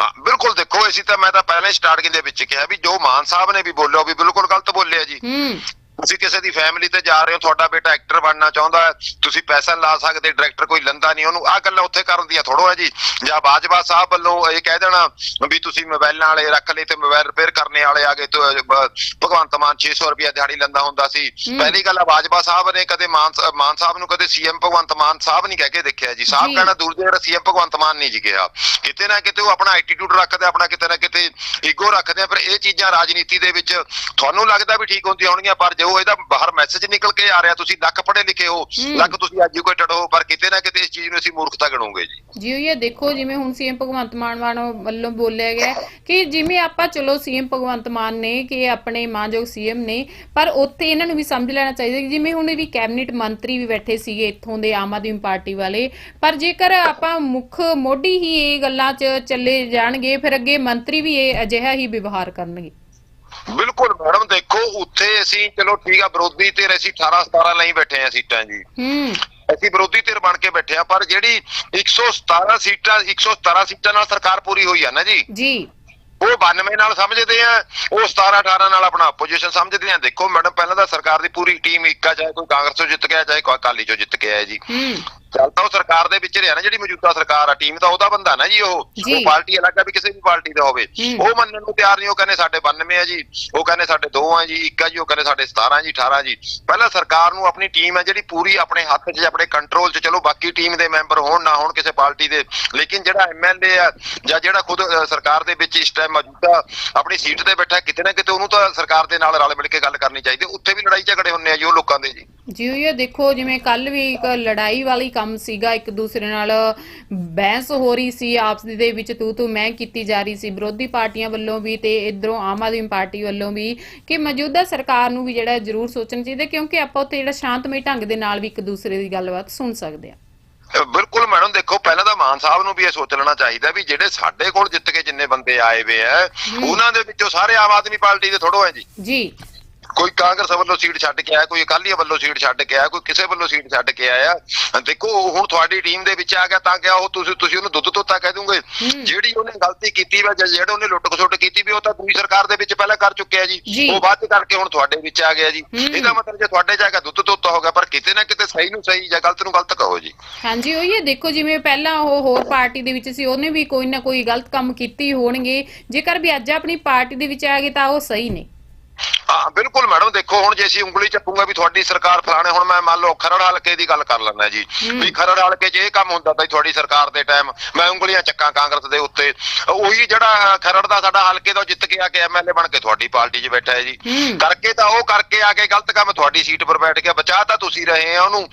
ਹਾਂ ਬਿਲਕੁਲ ਦੇਖੋ ਅਸੀਂ ਤਾਂ ਮੈਂ ਤਾਂ ਪਹਿਲਾਂ ਸਟਾਰਟਿੰਗ ਦੇ ਵਿੱਚ ਕਿਹਾ ਵੀ ਜੋ ਮਾਨ ਸਾਹਿਬ ਨੇ ਵੀ ਬੋਲਿਆ ਵੀ ਬਿਲਕੁਲ ਗਲਤ ਬੋਲਿਆ ਜੀ। ਹੂੰ। ਤੁਸੀਂ ਕਿਸੇ ਦੀ ਫੈਮਿਲੀ ਤੇ ਜਾ ਰਹੇ ਹੋ ਤੁਹਾਡਾ ਬੇਟਾ ਐਕਟਰ ਬਣਨਾ ਚਾਹੁੰਦਾ ਹੈ ਤੁਸੀਂ ਪੈਸਾ ਲਾ ਸਕਦੇ ਡਾਇਰੈਕਟਰ ਕੋਈ ਲੰਦਾ ਨਹੀਂ ਉਹਨੂੰ ਆਹ ਗੱਲਾਂ ਉੱਥੇ ਕਰਨ ਦੀਆਂ ਥੋੜੋ ਹੈ ਜੀ ਜਾਂ ਬਾਜਵਾ ਸਾਹਿਬ ਵੱਲੋਂ ਇਹ ਕਹਿ ਦੇਣਾ ਵੀ ਤੁਸੀਂ ਮੋਬਾਈਲਾਂ ਵਾਲੇ ਰੱਖ ਲਏ ਤੇ ਮੋਬਾਈਲ ਰਿਪੇਅਰ ਕਰਨੇ ਵਾਲੇ ਆ ਗਏ ਤੇ ਭਗਵੰਤ ਮਾਨ 600 ਰੁਪਏ ਦਿਹਾੜੀ ਲੰਦਾ ਹੁੰਦਾ ਸੀ। ਪਹਿਲੀ ਗੱਲ ਆ ਬਾਜਵਾ ਸਾਹਿਬ ਨੇ ਕਦੇ ਮਾਨ ਮਾਨ ਸਾਹਿਬ ਨੂੰ ਕਦੇ ਸੀਐਮ ਭਗਵੰਤ ਮਾਨ ਸਾਹਿਬ ਨਹੀਂ ਕਹਿ ਕੇ ਦੇਖਿਆ ਜੀ ਸਾਹਿਬ। ਕਹਿਣਾ ਦੂਰ ਦੇ ਜਿਹੜਾ ਸੀਐਮ ਭਗਵੰਤ ਮਾਨ ਨਹੀਂ ਜੀ ਕਿਹਾ ਕਿਤੇ ਨਾ ਕਿਤੇ ਉਹ ਆਪਣਾ ਐਟੀਟਿਊਡ ਰੱਖਦੇ ਆਪਣਾ ਕਿਤੇ ਨਾ ਕਿਤੇ ਈਗੋ ਰੱਖਦੇ ਆ ਪਰ ਇਹ ਚੀਜ਼ਾਂ ਰਾਜਨੀਤੀ ਦੇ ਵਿੱਚ ਤੁਹਾਨੂੰ ਲੱਗਦਾ ਵੀ ਠੀਕ ਹੁੰਦੀਆਂ ਹੋਣਗੀਆਂ ਪਰ ਜੋ ਇਹਦਾ ਬਾਹਰ ਮੈਸੇਜ ਨਿਕਲ ਕੇ ਆ ਰਿਹਾ ਤੁਸੀਂ ਲੱਖ ਪੜ੍ਹੇ ਲਿਖੇ ਹੋ ਹੂੰ। ਲੱਖ ਤੁਸੀਂ ਐਜੂਕੇਟਡ ਹੋ ਪਰ ਕਿਤੇ ਨਾ ਕਿਤੇ ਇਸ ਚੀਜ਼ ਨੂੰ ਅਸੀਂ ਮੂਰਖਤਾ ਗਣੋਗੇ ਜੀ ਜੀ ਇਹ ਦੇਖੋ ਜਿਵੇਂ ਹੁਣ ਸੀਐਮ ਭਗਵੰਤ ਮਾਨ ਵੱਲੋਂ ਬੋਲਿਆ ਗਿਆ ਕਿ ਜਿਵੇਂ ਆਪਾਂ ਚਲੋ ਸੀਐਮ ਭਗਵੰਤ ਮਾਨ ਨੇ ਕਿ ਆਪਣੇ ਮਾਨਯੋਗ ਸੀਐਮ ਨੇ ਪਰ ਉੱਥੇ ਇਹਨਾਂ ਨੂੰ ਵੀ ਸਮਝ ਲੈਣਾ ਚਾਹੀਦਾ ਕਿ ਜਿਵੇਂ ਹੁਣ ਵੀ ਕੈਬਨਿਟ ਮੰਤਰੀ ਵੀ ਬੈਠੇ ਸੀਗੇ ਇੱਥੋਂ ਦੇ ਆਮ ਆਦਮੀ ਪਾਰਟੀ ਵਾਲੇ ਪਰ ਜੇਕਰ ਆਪਾਂ ਮੁੱਖ ਮੋਢੀ ਹੀ ਇਹ ਗੱਲਾਂ 'ਚ ਚੱਲੇ ਜਾਣਗੇ ਫਿਰ ਅੱਗੇ ਮੰਤਰੀ ਵੀ ਇਹ ਅਜਿਹਾ ਹੀ ਵਿਵਹਾਰ ਕਰਨਗੇ ਬਿਲਕੁਲ ਮੈਡਮ ਦੇਖੋ ਉੱਥੇ ਅਸੀਂ ਚਲੋ ਠੀਕ ਆ ਵਿਰੋਧੀ ਧਿਰ ਅਸੀਂ 18 17 ਲਈ ਬੈਠੇ ਆ ਸੀਟਾਂ ਜੀ। ਹੂੰ। ਅਸੀਂ ਵਿਰੋਧੀ ਧਿਰ ਬਣ ਕੇ ਬੈਠੇ ਆ ਪਰ ਜਿਹੜੀ 117 ਸੀਟਾਂ 117 ਸੀਟਾਂ ਨਾਲ ਸਰਕਾਰ ਪੂਰੀ ਹੋਈ ਆ ਨਾ ਜੀ। ਜੀ। ਉਹ 92 ਨਾਲ ਸਮਝਦੇ ਆ ਉਹ 17 18 ਨਾਲ ਆਪਣਾ ਆਪੋਜੀਸ਼ਨ ਸਮਝਦੇ ਆ। ਦੇਖੋ ਮੈਡਮ ਪਹਿਲਾਂ ਤਾਂ ਸਰਕਾਰ ਦੀ ਪੂਰੀ ਟੀਮ ਇੱਕ ਆ ਚਾਹੇ ਕੋਈ ਕਾਂਗਰਸ ਤੋਂ ਜਿੱਤ ਗਿਆ ਚਾਹੇ ਕੋਈ ਅਕਾਲੀ ਤੋਂ ਜਿੱਤ ਕੇ ਆਇਆ ਜੀ। ਹੂੰ। ਚੱਲ ਤਾਂ ਉਹ ਸਰਕਾਰ ਦੇ ਵਿੱਚ ਰਿਹਾ ਨਾ ਜਿਹੜੀ ਮੌਜੂਦਾ ਸਰਕਾਰ ਆ ਟੀਮ ਤਾਂ ਉਹਦਾ ਬੰਦਾ ਨਾ ਜੀ ਉਹ। ਉਹ ਪਾਰਟੀ ਅਲੱਗ ਆ ਵੀ ਕਿਸੇ ਵੀ ਪਾਰਟੀ ਦਾ ਹੋਵੇ। ਉਹ ਮੰਨਣ ਨੂੰ ਤਿਆਰ ਨਹੀਂ ਉਹ ਕਹਿੰਦੇ ਸਾਡੇ 92 ਆ ਜੀ ਉਹ ਕਹਿੰਦੇ ਸਾਡੇ 2 ਆ ਜੀ ਇੱਕ ਆ ਜੀ ਉਹ ਕਹਿੰਦੇ ਸਾਡੇ 17 ਜੀ 18 ਜੀ ਪਹਿਲਾਂ ਸਰਕਾਰ ਨੂੰ ਆਪਣੀ ਟੀਮ ਹੈ ਜਿਹੜੀ ਪੂਰੀ ਆਪਣੇ ਹੱਥ 'ਚ ਆਪਣੇ ਕੰਟਰੋਲ 'ਚ ਚਲੋ ਬਾਕੀ ਟੀਮ ਦੇ ਮੈਂਬਰ ਹੋਣ ਨਾ ਹੋਣ ਕਿਸੇ ਪਾਰਟੀ ਦੇ ਲੇਕਿਨ ਜਿਹੜਾ ਐਮਐਲਏ ਆ ਜਾਂ ਜਿਹੜਾ ਖੁਦ ਸਰਕਾਰ ਦੇ ਵਿੱਚ ਇਸ ਟਾਈਮ ਮੌਜੂਦਾ ਆਪਣੀ ਸੀਟ ਤੇ ਬੈਠਾ ਕਿਤੇ ਨਾ ਕਿਤੇ ਉਹਨੂੰ ਤਾਂ ਸਰਕਾਰ ਦੇ ਨਾਲ ਰਲ ਮਿਲ ਕੇ ਗੱਲ ਕਰਨੀ ਚਾਹੀਦੀ ਉੱਥੇ ਵੀ ਲੜਾਈ ਝਗੜੇ ਹੁੰਨੇ ਆ ਜੀ ਉਹ ਲੋਕਾਂ ਦੇ ਜੀ ਜੀ ਇਹ ਦੇਖੋ ਜਿਵੇਂ ਕੱਲ ਵੀ ਇੱਕ ਲੜਾਈ ਵਾਲੀ ਕੰਮ ਸੀਗਾ ਇੱਕ ਦੂਸਰੇ ਨਾਲ ਬਹਿਸ ਹੋ ਰਹੀ ਸੀ ਆਪਸ ਦੇ ਵਿੱਚ ਤੂੰ ਤੂੰ ਮੈਂ ਕੀਤੀ ਜਾ ਰਹੀ ਸੀ। ਵਿਰੋਧੀ ਪਾਰਟੀਆਂ ਵੱਲੋਂ ਵੀ ਤੇ ਇਧਰੋਂ ਆਮ ਆਦਮੀ ਪਾਰਟੀ ਵੱਲੋਂ ਵੀ ਕਿ ਮੌਜੂਦਾ ਸਰਕਾਰ ਨੂੰ ਵੀ ਜਿਹੜਾ ਜ਼ਰੂਰ ਸੋਚਣਾ ਚਾਹੀਦਾ ਕਿਉਂਕਿ ਆਪਾਂ ਉੱਥੇ ਜਿਹੜਾ ਸ਼ਾਂਤਮਈ ਢੰਗ ਦੇ ਨਾਲ ਵੀ ਇੱਕ ਦੂਸਰੇ ਦੀ ਗੱਲਬਾਤ ਸੁਣ ਸਕਦੇ ਅ, ਬਿਲਕੁਲ ਮੈਡਮ ਦੇਖੋ ਪਹਿਲਾਂ ਤਾਂ ਮਾਨ ਸਾਹਿਬ ਨੂੰ ਵੀ ਇਹ ਸੋਚ ਲੈਣਾ ਚਾਹੀਦਾ ਵੀ ਜਿਹੜੇ ਸਾਡੇ ਕੋਲ ਜਿੱਤ ਕੇ ਜਿੰਨੇ ਬੰਦੇ ਆਏ ਵੇ ਆ। ਉਹਨਾਂ ਦੇ ਵਿੱਚੋਂ ਸਾਰੇ ਆਮ ਆਦਮੀ ਪਾਰਟੀ ਦੇ ਥੋੜੋ ਹੈ ਜੀ। ਜੀ। ਕੋਈ ਕਾਂਗਰਸ ਵੱਲੋਂ ਸੀਟ ਛੱਡ ਕੇ ਆਇਆ ਕੋਈ ਅਕਾਲੀਆਂ ਵੱਲੋਂ ਸੀਟ ਛੱਡ ਕੇ ਆਇਆ ਕੋਈ ਕਿਸੇ ਵੱਲੋਂ ਸੀਟ ਛੱਡ ਕੇ ਆਇਆ। ਦੇਖੋ ਹੁਣ ਤੁਹਾਡੀ ਟੀਮ ਦੇ ਵਿੱਚ ਆ ਗਿਆ ਤਾਂ ਕਿਆ ਉਹ ਤੁਸੀਂ ਤੁਸੀਂ ਉਹਨੂੰ ਦੁੱਧ ਤੋਤਾ ਕਹਿ ਦੂੰਗੇ। ਜਿਹੜੀ ਉਹਨੇ ਗਲਤੀ ਕੀਤੀ ਵਾ ਜਾਂ ਜਿਹੜੇ ਉਹਨੇ ਲੁੱਟ ਖਸੁੱਟ ਕੀਤੀ ਵੀ ਉਹ ਤਾਂ ਦੂਜੀ ਸਰਕਾਰ ਦੇ ਵਿੱਚ ਪਹਿਲਾਂ ਕਰ ਚੁੱਕਿਆ ਜੀ। ਜੀ। ਉਹ ਬਾਅਦ ਕਰਕੇ ਹੁਣ ਤੁਹਾਡੇ ਵਿੱਚ ਆ ਗਿਆ ਜੀ। ਇਹਦਾ ਮਤਲਬ ਜੇ ਤੁਹਾਡੇ ਆ ਗਿਆ ਦੁੱਧ ਤੋਤਾ ਹੋ ਗਿਆ ਪਰ ਕਿਤੇ ਨਾ ਕਿਤੇ ਸਹੀ ਨੂੰ ਸਹੀ ਜਾਂ ਗਲਤ ਨੂੰ ਗਲਤ ਕਹੋ ਜੀ। ਹਾਂਜੀ ਉਹੀ ਹੈ ਦੇਖੋ ਜਿਵੇਂ ਪਹਿਲਾਂ ਉਹ ਹੋਰ ਪਾਰਟੀ ਦੇ ਵਿੱਚ ਸੀ ਉਹਨੇ ਵੀ ਕੋਈ ਨਾ ਕੋਈ ਗਲਤ ਕੰਮ ਕੀਤੀ ਹੋਣਗੇ। ਜੇਕਰ ਵੀ ਅੱਜ ਆਪਣੀ ਪਾਰਟੀ ਦੇ ਵਿੱਚ ਆ ਗਏ ਤਾਂ ਉਹ ਸਹੀ ਨੇ। ਹਾਂ ਬਿਲਕੁਲ ਮੈਡਮ ਦੇਖੋ ਹੁਣ ਜੇ ਅਸੀਂ ਉਂਗਲੀ ਚੱਕੂਗਾ ਵੀ ਤੁਹਾਡੀ ਸਰਕਾਰ ਫਲਾਣੇ ਹੁਣ ਮੈਂ ਮੰਨ ਲਓ ਖਰੜ ਹਲਕੇ ਦੀ ਗੱਲ ਕਰ ਲੈਣਾ ਜੀ। ਵੀ ਖਰੜ ਹਲਕੇ 'ਚ ਇਹ ਕੰਮ ਹੁੰਦਾ ਤਾਂ ਤੁਹਾਡੀ ਸਰਕਾਰ ਦੇ ਟਾਈਮ ਮੈਂ ਉਂਗਲੀਆਂ ਚੱਕਾਂ ਕਾਂਗਰਸ ਦੇ ਉੱਤੇ। ਉਹੀ ਜਿਹੜਾ ਖਰੜ ਦਾ ਸਾਡਾ ਹਲਕੇ ਦਾ ਜਿੱਤ ਕੇ ਆ ਕੇ ਐਮਐਲਏ ਬਣ ਕੇ ਤੁਹਾਡੀ ਪਾਰਟੀ 'ਚ ਬੈਠਾ ਹੈ ਜੀ। ਕਰਕੇ ਤਾਂ ਉਹ ਕਰਕੇ ਆ ਕੇ ਗਲਤ ਕੰਮ ਤੁਹਾਡੀ ਸੀਟ ਪਰ ਬੈਠ ਕੇ ਬਚਾ ਤਾਂ ਤੁਸੀਂ ਰਹੇ ਆ ਉਹਨੂੰ।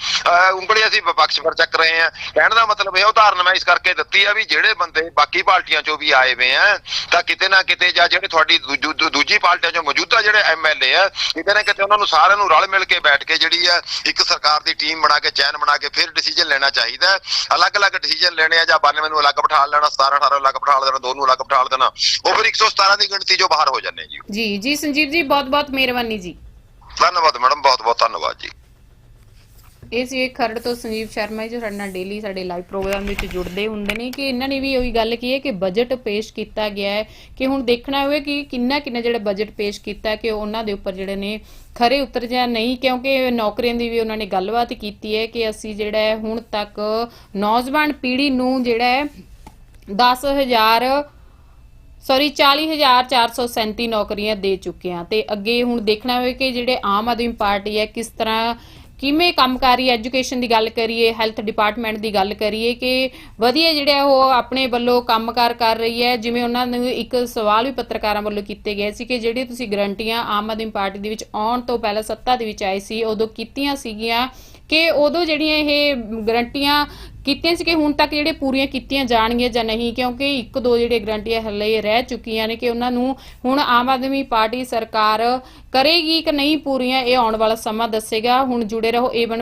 ਉਂਗਲੀ ਅਸੀਂ ਵਿਪਕਸ਼ ਪਰ ਚੱਕ ਰਹੇ ਆ। ਕਹਿਣ ਦਾ ਮਤਲਬ ਇਹ ਉਦਾਹਰਨ ਮੈਂ ਇਸ ਕਰਕੇ ਦਿੱਤੀ ਆ ਵੀ ਜਿਹੜੇ ਬੰਦੇ ਬਾਕੀ ਪਾਰਟੀਆਂ 'ਚੋਂ ਵੀ ਆਏ ਵੇ ਆ ਤਾਂ ਕਿਤੇ ਨਾ ਕਿਤੇ ਜਾਂ ਜਿਹੜੇ ਤੁਹਾਡੀ ਦੂਜੀ ਪਾਰਟੀਆਂ 'ਚੋਂ ਮੌਜੂਦਾ ਜਿਹੜੇ ਐਮਐਲਏ ਆ ਕਿਤੇ ਨਾ ਕਿਤੇ ਉਹਨਾਂ ਨੂੰ ਸਾਰਿਆਂ ਨੂੰ ਰਲ ਮਿਲ ਕੇ ਬੈਠ ਕੇ ਜਿਹੜੀ ਆ ਇੱਕ ਸਰਕਾਰ ਦੀ ਟੀਮ ਬਣਾ ਕੇ ਚੈਨ ਬਣਾ ਕੇ ਫਿਰ ਡਿਸੀਜਨ ਲੈਣਾ ਚਾਹੀਦਾ ਹੈ। ਅਲੱਗ-ਅਲੱਗ ਡਿਸੀਜਨ ਲੈਣੇ ਆ ਜਾਂ 92 ਨੂੰ ਅਲੱਗ ਬਿਠਾ ਲੈਣਾ 17 18 ਅਲੱਗ ਬਿਠਾ ਦੇਣਾ ਦੋ ਨੂੰ ਅਲੱਗ ਬਿਠਾ ਦੇਣਾ ਉਹ ਫਿਰ 117 ਦੀ ਗਿਣਤੀ 'ਚੋਂ ਬਾਹਰ ਹੋ ਜਾਂਦੇ ਜੀ। ਜੀ ਜੀ ਸੰਜੀਵ ਜੀ ਬਹੁਤ ਬਹੁਤ ਮਿਹਰਬਾਨੀ ਜੀ। ਧੰਨਵਾਦ ਮੈਡਮ ਬਹੁਤ-ਬਹੁਤ ਧੰਨਵਾਦ ਜੀ। ਇਹ ਸੀ ਇਹ ਖਰੜ ਤੋਂ ਸੰਜੀਵ ਸ਼ਰਮਾ ਜੀ ਜੋ ਸਾਡੇ ਨਾਲ ਡੇਲੀ ਸਾਡੇ ਲਾਈਵ ਪ੍ਰੋਗਰਾਮ ਵਿੱਚ ਜੁੜਦੇ ਹੁੰਦੇ ਨੇ ਕਿ ਇਹਨਾਂ ਨੇ ਵੀ ਉਹੀ ਗੱਲ ਕੀ ਹੈ ਕਿ ਬਜਟ ਪੇਸ਼ ਕੀਤਾ ਗਿਆ ਹੈ ਕਿ ਹੁਣ ਦੇਖਣਾ ਹੋਵੇ ਕਿ ਕਿੰਨਾ ਕਿੰਨਾ ਜਿਹੜਾ ਬਜਟ ਪੇਸ਼ ਕੀਤਾ ਕਿ ਉਹਨਾਂ ਦੇ ਉੱਪਰ ਜਿਹੜੇ ਨੇ ਖਰੇ ਉਤਰ ਜਾਂ ਨਹੀਂ, ਕਿਉਂਕਿ ਨੌਕਰੀਆਂ ਦੀ ਵੀ ਉਹਨਾਂ ਨੇ ਗੱਲਬਾਤ ਕੀਤੀ ਹੈ ਕਿ ਅਸੀਂ ਜਿਹੜਾ ਹੈ ਹੁਣ ਤੱਕ ਨੌਜਵਾਨ ਪੀੜ੍ਹੀ ਨੂੰ ਜਿਹੜਾ ਹੈ 10000 ਸੌਰੀ 40437 ਨੌਕਰੀਆਂ ਦੇ ਚੁੱਕੇ ਆ ਤੇ ਅੱਗੇ ਹੁਣ ਦੇਖਣਾ ਹੋਵੇ ਕਿ ਜਿਹੜੇ ਆਮ ਆਦਮੀ ਪਾਰਟੀ ਹੈ ਕਿਸ ਤਰ੍ਹਾਂ ਕਿਵੇਂ ਕੰਮ ਕਰ ਰਹੀ ਹੈ? ਐਜੂਕੇਸ਼ਨ ਦੀ ਗੱਲ ਕਰੀਏ ਹੈਲਥ ਡਿਪਾਰਟਮੈਂਟ ਦੀ ਗੱਲ ਕਰੀਏ ਕਿ ਵਧੀਆ ਜਿਹੜਾ ਉਹ ਆਪਣੇ ਵੱਲੋਂ ਕੰਮਕਾਰ ਕਰ ਰਹੀ ਹੈ, ਜਿਵੇਂ ਉਹਨਾਂ ਨੂੰ ਇੱਕ ਸਵਾਲ ਵੀ ਪੱਤਰਕਾਰਾਂ ਵੱਲੋਂ ਕੀਤੇ ਗਏ ਸੀ ਕਿ ਜਿਹੜੀ ਤੁਸੀਂ ਗਰੰਟੀਆਂ ਆਮ ਆਦਮੀ ਪਾਰਟੀ ਦੇ ਵਿੱਚ ਆਉਣ ਤੋਂ ਪਹਿਲਾਂ ਸੱਤਾ ਦੇ ਵਿੱਚ ਆਏ ਸੀ, ਉਦੋਂ ਕੀਤੀਆਂ ਸੀਗੀਆਂ ਕਿ ਉਦੋਂ ਜਿਹੜੀਆਂ ਇਹ ਗਰੰਟੀਆਂ ਕੀਤੀਆਂ ਸੀ ਕਿ ਹੁਣ ਤੱਕ ਜਿਹੜੇ ਪੂਰੀਆਂ ਕੀਤੀਆਂ ਜਾਣਗੀਆਂ ਜਾਂ ਨਹੀਂ, ਕਿਉਂਕਿ ਇੱਕ ਦੋ ਜਿਹੜੇ ਗਰੰਟੀਆਂ ਹਲੇ ਰਹਿ ਚੁੱਕੀਆਂ ਨੇ ਕਿ ਉਹਨਾਂ ਨੂੰ ਹੁਣ ਆਮ ਆਦਮੀ ਪਾਰਟੀ ਸਰਕਾਰ ਕਰੇਗੀ ਕਿ ਨਹੀਂ ਪੂਰੀਆਂ, ਇਹ ਆਉਣ ਵਾਲਾ ਸਮਾਂ ਦੱਸੇਗਾ। ਹੁਣ ਜੁੜੇ ਰਹੋ ਏਵਨ